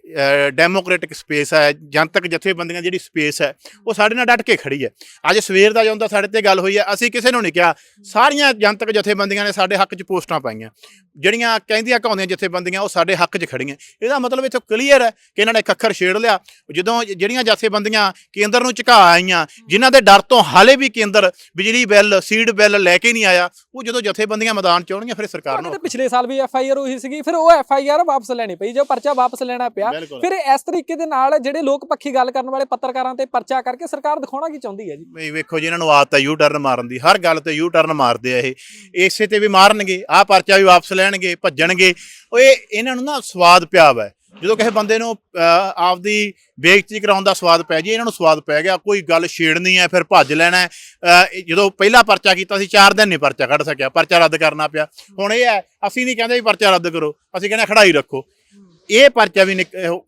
ਡੈਮੋਕ੍ਰੈਟਿਕ ਸਪੇਸ ਹੈ ਜਨਤਕ ਜਥੇਬੰਦੀਆਂ ਜਿਹੜੀ ਸਪੇਸ ਹੈ ਉਹ ਸਾਡੇ ਨਾਲ ਡਟ ਕੇ ਖੜੀ ਹੈ ਅੱਜ ਸਵੇਰ ਦਾ ਜਦੋਂ ਸਾਡੇ ਤੇ ਗੱਲ ਹੋਈ ਹੈ ਅਸੀਂ ਕਿਸੇ ਨੂੰ ਨਹੀਂ ਕਿਹਾ। ਸਾਰੀਆਂ ਜਨਤਕ ਜਥੇਬੰਦੀਆਂ ਨੇ ਸਾਡੇ ਹੱਕ 'ਚ ਪੋਸਟਾਂ ਪਾਈਆਂ। ਜਿਹੜੀਆਂ ਕਹਿੰਦੀਆਂ ਕਹਾਉਂਦੀਆਂ ਜਥੇਬੰਦੀਆਂ ਉਹ ਸਾਡੇ ਹੱਕ 'ਚ ਖੜੀਆਂ। ਇਹਦਾ ਮਤਲਬ ਇੱਥੋਂ ਕਲੀਅਰ ਹੈ ਕਿ ਇਹਨਾਂ ਨੇ ਇੱਕ ਅੱਖਰ ਛੇੜ ਲਿਆ। ਜਦੋਂ ਜਿਹੜੀਆਂ ਜਥੇਬੰਦੀਆਂ ਕੇਂਦਰ ਨੂੰ ਝੁਕਾ ਆਈਆਂ ਜਿਨ੍ਹਾਂ ਦੇ ਡਰ ਤੋਂ ਹਾਲੇ ਵੀ ਕੇਂਦਰ ਬਿਜਲੀ ਬਿੱਲ ਸੀਡ ਬਿੱਲ ਲੈ ਕੇ ਨਹੀਂ ਆਇਆ ਉਹ ਜਦੋਂ ਜਥੇਬੰਦੀਆਂ ਮੈਦਾਨ 'ਚ ਆਉਣਗੀਆਂ ਫਿਰ ਸਰਕਾਰ ਨੂੰ ਪਿਛਲੇ ਸਾਲ ਵੀ ਐਫ ਆਈ ਆਰ ਹੋਈ ਸੀਗੀ ਫਿਰ ਉਹ ਐਫ ਆਈ ਆਰ ਵਾਪਸ ਲੈਣੀ ਪਈ ਜੋ ਪਰਚਾ ਵਾਪਸ ਲੈਣਾ ਪਿਆ ਫਿਰ ਇਸ ਤਰੀਕੇ ਦੇ ਨਾਲ ਜਿਹੜੇ ਲੋਕ ਪੱਖੀ ਗੱਲ ਕਰਨ ਵਾਲੇ ਪੱਤਰਕਾਰਾਂ ਤੇ ਪਰਚਾ ਕਰਕੇ ਸਰਕਾਰ ਦਿਖਾਉਣਾ ਕੀ ਚਾਹੁੰਦੀ ਹੈ ਜੀ? ਵੀ ਵੇਖੋ ਜੀ ਇਹਨਾਂ ਨੂੰ ਆਦਤ ਹੈ ਯੂ ਟਰਨ ਮਾਰਨ ਦੀ ਹਰ ਗੱਲ ਤੇ ਯੂ ਟਰਨ ਮਾਰਦੇ ਆ ਇਹ। ਇਸੇ ਤੇ ਵੀ ਮਾਰਨਗੇ ਆਹ ਪਰਚਾ ਵੀ ਵਾਪਸ ਲੈਣਗੇ ਭੱਜਣਗੇ। ਇਹ ਇਹਨਾਂ ਨੂੰ ਨਾ ਸਵਾਦ ਪਿਆ ਵਾ। ਜਦੋਂ ਕਿਸੇ ਬੰਦੇ ਨੂੰ ਆਪਦੀ ਬੇਇੱਜ਼ਤੀ ਕਰਾਉਣ ਦਾ ਸਵਾਦ ਪੈ ਜੇ, ਇਹਨਾਂ ਨੂੰ ਸਵਾਦ ਪੈ ਗਿਆ, ਕੋਈ ਗੱਲ ਛੇੜਨੀ ਹੈ, ਫਿਰ ਭੱਜ ਲੈਣਾ ਜਦੋਂ ਪਹਿਲਾ ਪਰਚਾ ਕੀਤਾ ਸੀ 4 ਦਿਨ ਨਹੀਂ ਪਰਚਾ ਕੱਢ ਸਕਿਆ, ਪਰਚਾ ਰੱਦ ਕਰਨਾ ਪਿਆ। ਹੁਣ ਇਹ ਹੈ, ਅਸੀਂ ਨਹੀਂ ਕਹਿੰਦੇ ਵੀ ਪਰਚਾ ਰੱਦ ਕਰੋ, ਅਸੀਂ ਕਹਿੰਦੇ ਖੜਾਈ ਰੱਖੋ। ਇਹ ਪਰਚਾ ਵੀ ਨਿਕ-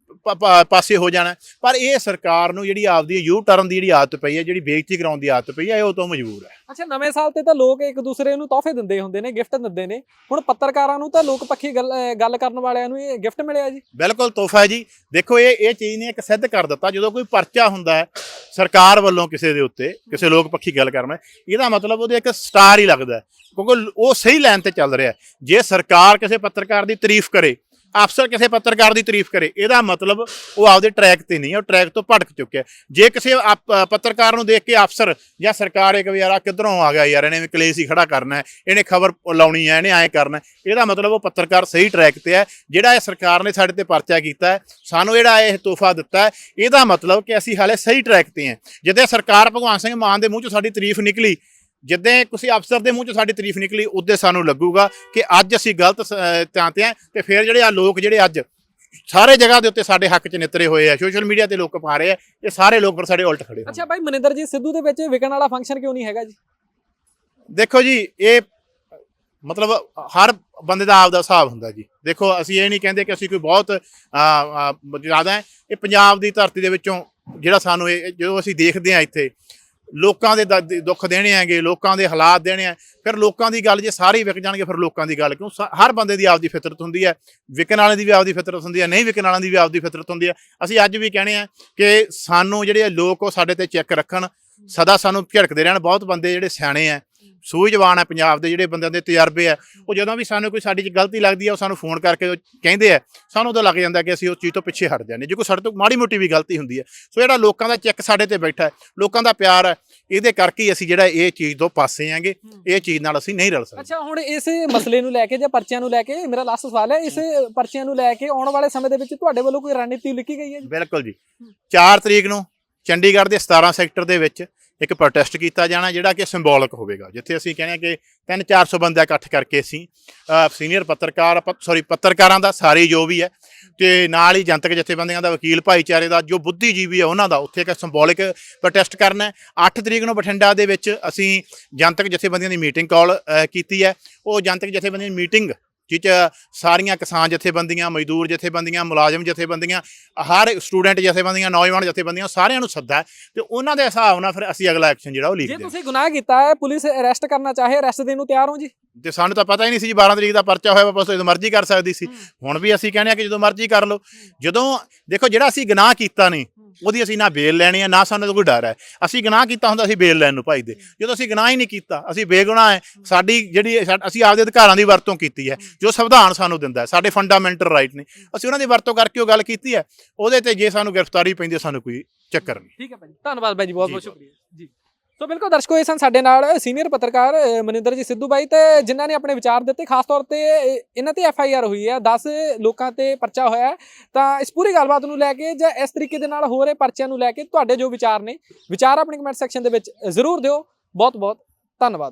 ਪਾਸੇ ਹੋ ਜਾਣਾ। ਪਰ ਇਹ ਸਰਕਾਰ ਨੂੰ ਜਿਹੜੀ ਆਪਦੀ ਯੂ ਟਰਨ ਦੀ ਜਿਹੜੀ ਆਦਤ ਪਈ ਹੈ ਜਿਹੜੀ ਬੇਇੱਜ਼ਤੀ ਕਰਾਉਣ ਦੀ ਆਦਤ ਪਈ ਹੈ ਇਹ ਉਹ ਤੋਂ ਮਜਬੂਰ ਹੈ। ਅੱਛਾ ਨਵੇਂ ਸਾਲ ਤੇ ਤਾਂ ਲੋਕ ਇੱਕ ਦੂਸਰੇ ਨੂੰ ਤੋਹਫੇ ਦਿੰਦੇ ਹੁੰਦੇ ਨੇ ਗਿਫਟ ਦਿੰਦੇ ਨੇ। ਹੁਣ ਪੱਤਰਕਾਰਾਂ ਨੂੰ ਤਾਂ ਲੋਕ ਪੱਖੀ ਗੱਲ ਕਰਨ ਵਾਲਿਆਂ ਨੂੰ ਇਹ ਗਿਫਟ ਮਿਲਿਆ ਜੀ। ਬਿਲਕੁਲ ਤੋਹਫਾ ਹੈ ਜੀ। ਦੇਖੋ ਇਹ ਇਹ ਚੀਜ਼ ਨੇ ਇੱਕ ਸਿੱਧ ਕਰ ਦਿੱਤਾ। ਜਦੋਂ ਕੋਈ ਪਰਚਾ ਹੁੰਦਾ ਹੈ ਸਰਕਾਰ ਵੱਲੋਂ ਕਿਸੇ ਦੇ ਉੱਤੇ ਕਿਸੇ ਲੋਕ ਪੱਖੀ ਗੱਲ ਕਰਨਾ ਇਹਦਾ ਮਤਲਬ ਉਹਦੇ ਇੱਕ ਸਟਾਰ ਹੀ ਲੱਗਦਾ ਹੈ, ਕਿਉਂਕਿ ਉਹ ਸਹੀ ਲਾਈਨ ਤੇ ਚੱਲ ਰਿਹਾ ਹੈ। ਜੇ ਸਰਕਾਰ ਕਿਸੇ ਪੱਤਰਕਾਰ ਦੀ ਤਾਰੀਫ ਕਰੇ ਅਫਸਰ ਕਿਸੇ ਪੱਤਰਕਾਰ ਦੀ ਤਾਰੀਫ ਕਰੇ ਇਹਦਾ ਮਤਲਬ ਉਹ ਆਪਦੇ ਟਰੈਕ ਤੇ ਨਹੀਂ ਹੈ, ਉਹ ਟਰੈਕ ਤੋਂ ਭਟਕ ਚੁੱਕਿਆ ਜੇ ਕਿਸੇ ਆਪ- ਪੱਤਰਕਾਰ ਨੂੰ ਦੇਖ ਕੇ ਅਫਸਰ ਜਾਂ ਸਰਕਾਰ ਇੱਕ ਵੀ ਯਾਰ ਆ ਕਿੱਧਰੋਂ ਆ ਗਿਆ ਯਾਰ ਇਹਨੇ ਵੀ ਕਲੇਸ਼ ਹੀ ਖੜਾ ਕਰਨਾ ਹੈ ਇਹਨੇ ਖਬਰ ਲਾਉਣੀ ਹੈ ਇਹਨੇ ਐਂ ਕਰਨਾ ਇਹਦਾ ਮਤਲਬ ਉਹ ਪੱਤਰਕਾਰ ਸਹੀ ਟਰੈਕ ਤੇ ਹੈ ਜਿਹੜਾ ਇਹ ਸਰਕਾਰ ਨੇ ਸਾਡੇ ਤੇ ਪਰਚਾ ਕੀਤਾ ਹੈ ਸਾਨੂੰ ਜਿਹੜਾ ਇਹ ਤੋਹਫਾ ਦਿੱਤਾ ਹੈ ਇਹਦਾ ਮਤਲਬ ਕਿ ਅਸੀਂ ਹਾਲੇ ਸਹੀ ਟਰੈਕ ਤੇ ਹਾਂ। ਜਦੋਂ ਸਰਕਾਰ ਭਗਵਾਨ ਸਿੰਘ ਮਾਨ ਦੇ ਮੂੰਹ ਚੋਂ ਸਾਡੀ ਤਾਰੀਫ ਨਿਕਲੀ ਜਿੱਦਾਂ ਕਿਸੇ ਅਫਸਰ ਦੇ ਮੂੰਹ ਚੋਂ ਸਾਡੀ ਤਾਰੀਫ ਨਿਕਲੀ ਉਦੋਂ ਸਾਨੂੰ ਲੱਗੂਗਾ ਕਿ ਅੱਜ ਅਸੀਂ ਗਲਤ ਥਾਂ ਤੇ ਹਾਂ ਤੇ ਫਿਰ ਜਿਹੜੇ ਆ ਲੋਕ ਜਿਹੜੇ ਅੱਜ ਸਾਰੇ ਜਗ੍ਹਾ ਦੇ ਉੱਤੇ ਸਾਡੇ ਹੱਕ 'ਚ ਨਿਤਰੇ ਹੋਏ ਆ ਸੋਸ਼ਲ ਮੀਡੀਆ ਤੇ ਲੋਕ ਪਾ ਰਹੇ ਆ ਇਹ ਸਾਰੇ ਲੋਕ ਫਿਰ ਸਾਡੇ ਉਲਟ ਖੜੇ ਅੱਛਾ ਬਾਈ ਮਨਿੰਦਰਜੀਤ ਸਿੱਧੂ ਦੇ ਵਿੱਚ ਵਿਕਣ ਵਾਲਾ ਫੰਕਸ਼ਨ ਕਿਉਂ ਨਹੀਂ ਹੈਗਾ ਜੀ? ਦੇਖੋ ਜੀ ਇਹ ਮਤਲਬ ਹਰ ਬੰਦੇ ਦਾ ਆਪਦਾ ਹਿਸਾਬ ਹੁੰਦਾ ਜੀ। ਦੇਖੋ ਅਸੀਂ ਇਹ ਨਹੀਂ ਕਹਿੰਦੇ ਕਿ ਅਸੀਂ ਕੋਈ ਬਹੁਤ ਆ, ਆ, ਜ਼ਿਆਦਾ ਹੈ। ਇਹ ਪੰਜਾਬ ਦੀ ਧਰਤੀ ਦੇ ਵਿੱਚੋਂ ਜਿਹੜਾ ਸਾਨੂੰ ਇਹ ਜਦੋਂ ਅਸੀਂ ਦੇਖਦੇ ਆ ਇੱਥੇ ਲੋਕਾਂ ਦੇ ਦ- ਦੁੱਖ ਦੇਣੇ ਹੈਗੇ, ਲੋਕਾਂ ਦੇ ਹਾਲਾਤ ਦੇਣੇ ਆ ਫਿਰ ਲੋਕਾਂ ਦੀ ਗੱਲ ਜੇ ਸਾਰੇ ਹੀ ਵਿਕ ਜਾਣਗੇ, ਫਿਰ ਲੋਕਾਂ ਦੀ ਗੱਲ ਕਿਉਂ? ਸਾ- ਹਰ ਬੰਦੇ ਦੀ ਆਪਦੀ ਫਿਤਰਤ ਹੁੰਦੀ ਹੈ, ਵਿਕਣ ਵਾਲੇ ਦੀ ਵੀ ਆਪਦੀ ਫਿਤਰਤ ਹੁੰਦੀ ਹੈ, ਨਹੀਂ ਵਿਕਣ ਵਾਲਿਆਂ ਦੀ ਵੀ ਆਪਦੀ ਫਿਤਰਤ ਹੁੰਦੀ ਹੈ। ਅਸੀਂ ਅੱਜ ਵੀ ਕਹਿੰਦੇ ਆ ਕਿ ਸਾਨੂੰ ਜਿਹੜੇ ਲੋਕ ਉਹ ਸਾਡੇ ਤੇ ਚੈੱਕ ਰੱਖਣ, ਸਦਾ ਸਾਨੂੰ ਝਿੜਕਦੇ ਰਹਿਣ, ਬਹੁਤ ਬੰਦੇ ਜਿਹੜੇ ਸਿਆਣੇ ਆ ਸੂਝਵਾਨ ਹੈ ਪੰਜਾਬ ਦੇ ਜਿਹੜੇ ਬੰਦਿਆਂ ਦੇ ਤਜਰਬੇ ਆ ਉਹ ਜਦੋਂ ਵੀ ਸਾਨੂੰ ਕੋਈ ਸਾਡੀ ਚ ਗਲਤੀ ਲੱਗਦੀ ਹੈ ਉਹ ਸਾਨੂੰ ਫੋਨ ਕਰਕੇ ਕਹਿੰਦੇ ਆ ਸਾਨੂੰ ਉਦੋਂ ਲੱਗ ਜਾਂਦਾ ਕਿ ਅਸੀਂ ਉਸ ਚੀਜ਼ ਤੋਂ ਪਿੱਛੇ ਹਟ ਜਾਂਦੇ ਜੇ ਕੋਈ ਸਾਡੇ ਤੋਂ ਮਾੜੀ ਮੋਟੀ ਵੀ ਗਲਤੀ ਹੁੰਦੀ ਹੈ ਸੋ ਜਿਹੜਾ ਲੋਕਾਂ ਦਾ ਚੈੱਕ ਸਾਡੇ ਤੇ ਬੈਠਾ ਹੈ ਲੋਕਾਂ ਦਾ ਪਿਆਰ ਹੈ ਇਹਦੇ ਕਰਕੇ ਹੀ ਅਸੀਂ ਜਿਹੜਾ ਇਹ ਚੀਜ਼ ਤੋਂ ਪਾਸੇ ਆਂਗੇ ਇਹ ਚੀਜ਼ ਨਾਲ ਅਸੀਂ ਨਹੀਂ ਰਲ ਸਕਦੇ। ਅੱਛਾ ਹੁਣ ਇਸ ਮਸਲੇ ਨੂੰ ਲੈ ਕੇ ਜਾਂ ਪਰਚਿਆਂ ਨੂੰ ਲੈ ਕੇ ਮੇਰਾ ਲਾਸਟ ਸਵਾਲ ਹੈ ਇਸ ਪਰਚਿਆਂ ਨੂੰ ਲੈ ਕੇ ਆਉਣ ਵਾਲੇ ਸਮੇਂ ਦੇ ਵਿੱਚ ਤੁਹਾਡੇ ਵੱਲੋਂ ਕੋਈ ਰਣਨੀਤੀ ਲਿਖੀ ਗਈ ਹੈ ਜੀ? ਬਿਲਕੁਲ ਜੀ। 4 ਤਰੀਕ ਨੂੰ ਚੰਡੀਗੜ੍ਹ ਦੇ 17 ਸੈਕਟਰ ਦੇ ਵਿੱਚ ਇੱਕ ਪ੍ਰੋਟੈਸਟ ਕੀਤਾ ਜਾਣਾ ਜਿਹੜਾ ਕਿ ਸਿੰਬੋਲਿਕ ਹੋਵੇਗਾ, ਜਿੱਥੇ ਅਸੀਂ ਕਹਿੰਦੇ ਹਾਂ ਕਿ 3-400 ਬੰਦਾ ਇਕੱਠ ਕਰਕੇ ਅਸੀਂ ਸੀਨੀਅਰ ਪੱਤਰਕਾਰ ਸੌਰੀ ਪੱਤਰਕਾਰਾਂ ਦਾ ਸਾਰੇ ਜੋ ਵੀ ਹੈ, ਤੇ ਨਾਲ ਹੀ ਜਨਤਕ ਜਥੇਬੰਦੀਆਂ ਦਾ ਵਕੀਲ ਭਾਈਚਾਰੇ ਦਾ, ਜੋ ਬੁੱਧੀਜੀਵੀ ਹੈ ਉਹਨਾਂ ਦਾ, ਉੱਥੇ ਇੱਕ ਸਿੰਬੋਲਿਕ ਪ੍ਰੋਟੈਸਟ ਕਰਨਾ ਹੈ। 8 ਤਰੀਕ ਨੂੰ ਬਠਿੰਡਾ ਦੇ ਵਿੱਚ ਅਸੀਂ ਜਨਤਕ ਜਥੇਬੰਦੀਆਂ ਦੀ ਮੀਟਿੰਗ ਕਾਲ ਕੀਤੀ ਹੈ। ਉਹ ਜਨਤਕ ਜਥੇਬੰਦੀਆਂ ਦੀ ਮੀਟਿੰਗ ਜਿਹ 'ਚ ਸਾਰੀਆਂ ਕਿਸਾਨ ਜਥੇਬੰਦੀਆਂ ਮਜ਼ਦੂਰ ਜਥੇਬੰਦੀਆਂ ਮੁਲਾਜ਼ਮ ਜਥੇਬੰਦੀਆਂ ਹਰ ਸਟੂਡੈਂਟ ਜਥੇਬੰਦੀਆਂ ਨੌਜਵਾਨ ਜਥੇਬੰਦੀਆਂ ਸਾਰਿਆਂ ਨੂੰ ਸੱਦਾ ਤੇ ਉਹਨਾਂ ਦੇ ਹਿਸਾਬ ਨਾਲ ਫਿਰ ਅਸੀਂ ਅਗਲਾ ਐਕਸ਼ਨ ਜਿਹੜਾ ਉਹ ਜੇ ਲਿਖਦੇ ਹਾਂ ਤੁਸੀਂ ਗੁਨਾਹ ਕੀਤਾ ਹੈ ਪੁਲਿਸ ਅਰੈਸਟ ਕਰਨਾ ਚਾਹੇ ਅਰੈਸਟ ਦੇਣ ਨੂੰ ਤਿਆਰ ਹੋ ਜੀ। ਤੇ ਸਾਨੂੰ ਤਾਂ ਪਤਾ ਹੀ ਨਹੀਂ ਸੀ ਜੀ 12 ਤਰੀਕ ਦਾ ਪਰਚਾ ਹੋਇਆ ਵਾ ਬਸ ਜਦੋਂ ਮਰਜ਼ੀ ਕਰ ਸਕਦੀ ਸੀ। ਹੁਣ ਵੀ ਅਸੀਂ ਕਹਿੰਦੇ ਆ ਕਿ ਜਦੋਂ ਮਰਜ਼ੀ ਕਰ ਲਓ। ਜਦੋਂ ਦੇਖੋ ਜਿਹੜਾ ਅਸੀਂ ਗੁਨਾਹ ਕੀਤਾ ਨਹੀਂ ਉਹਦੀ ਅਸੀਂ ਨਾ ਬੇਲ ਲੈਣੀ ਆ ਨਾ ਸਾਨੂੰ ਕੋਈ ਡਰ ਹੈ। ਅਸੀਂ ਗੁਨਾਹ ਕੀਤਾ ਹੁੰਦਾ ਅਸੀਂ ਬੇਲ ਲੈਣ ਨੂੰ ਭਜਦੇ ਜਦੋਂ ਅਸੀਂ ਗੁਨਾਹ ਹੀ ਨਹੀਂ ਕੀਤਾ ਅਸੀਂ ਬੇਗੁਨਾਹ ਹੈ। ਸਾਡੀ ਜਿਹੜੀ ਅਸੀਂ ਆਪਦੇ ਅਧਿਕਾਰਾਂ ਦੀ ਵਰਤੋਂ ਕੀਤੀ ਹੈ ਜੋ ਸੰਵਿਧਾਨ ਸਾਨੂੰ ਦਿੰਦਾ ਹੈ ਸਾਡੇ ਫੰਡਾਮੈਂਟਲ ਰਾਈਟ ਨੇ। ਅਸੀਂ ਉਹਨਾਂ ਦੀ ਵਰਤੋਂ ਕਰਕੇ ਉਹ ਗੱਲ ਕੀਤੀ ਹੈ। ਉਹਦੇ ਤੇ ਜੇ ਸਾਨੂੰ ਗ੍ਰਿਫਤਾਰੀ ਪੈਂਦੀ ਹੈ, ਸਾਨੂੰ ਕੋਈ ਚੱਕਰ ਨਹੀਂ। ਠੀਕ ਹੈ ਭਾਈ ਧੰਨਵਾਦ ਭਾਈ ਜੀ ਬਹੁਤ ਬਹੁਤ ਸ਼ੁਕਰੀਆ। ਜੀ। ਸੋ ਬਿਲਕੁਲ ਦਰਸ਼ਕੋ ਇਹ ਸਨ ਸਾਡੇ ਨਾਲ ਸੀਨੀਅਰ ਪੱਤਰਕਾਰ ਅ, ਮਨਿੰਦਰਜੀਤ ਸਿੱਧੂ ਬਾਈ ਤੇ ਜਿਨ੍ਹਾਂ ਨੇ ਆਪਣੇ ਵਿਚਾਰ ਦਿੱਤੇ। ਖਾਸ ਤੌਰ ਤੇ ਇਹਨਾਂ ਤੇ ਐਫ ਆਈ ਆਰ ਹੋਈ ਹੈ 10 ਲੋਕਾਂ ਤੇ ਪਰਚਾ ਹੋਇਆ ਤਾਂ ਇਸ ਪੂਰੀ ਗੱਲਬਾਤ ਨੂੰ ਲੈ ਕੇ ਜਾਂ ਇਸ ਤਰੀਕੇ ਦੇ ਨਾਲ ਹੋ ਰਹੇ ਪਰਚਿਆਂ ਨੂੰ ਲੈ ਕੇ ਤੁਹਾਡੇ ਜੋ ਵਿਚਾਰ ਨੇ ਵਿਚਾਰ ਆਪਣੇ ਕਮੈਂਟ ਸੈਕਸ਼ਨ ਦੇ ਵਿੱਚ ਜ਼ਰੂਰ ਦਿਓ। ਬਹੁਤ ਬਹੁਤ ਧੰਨਵਾਦ।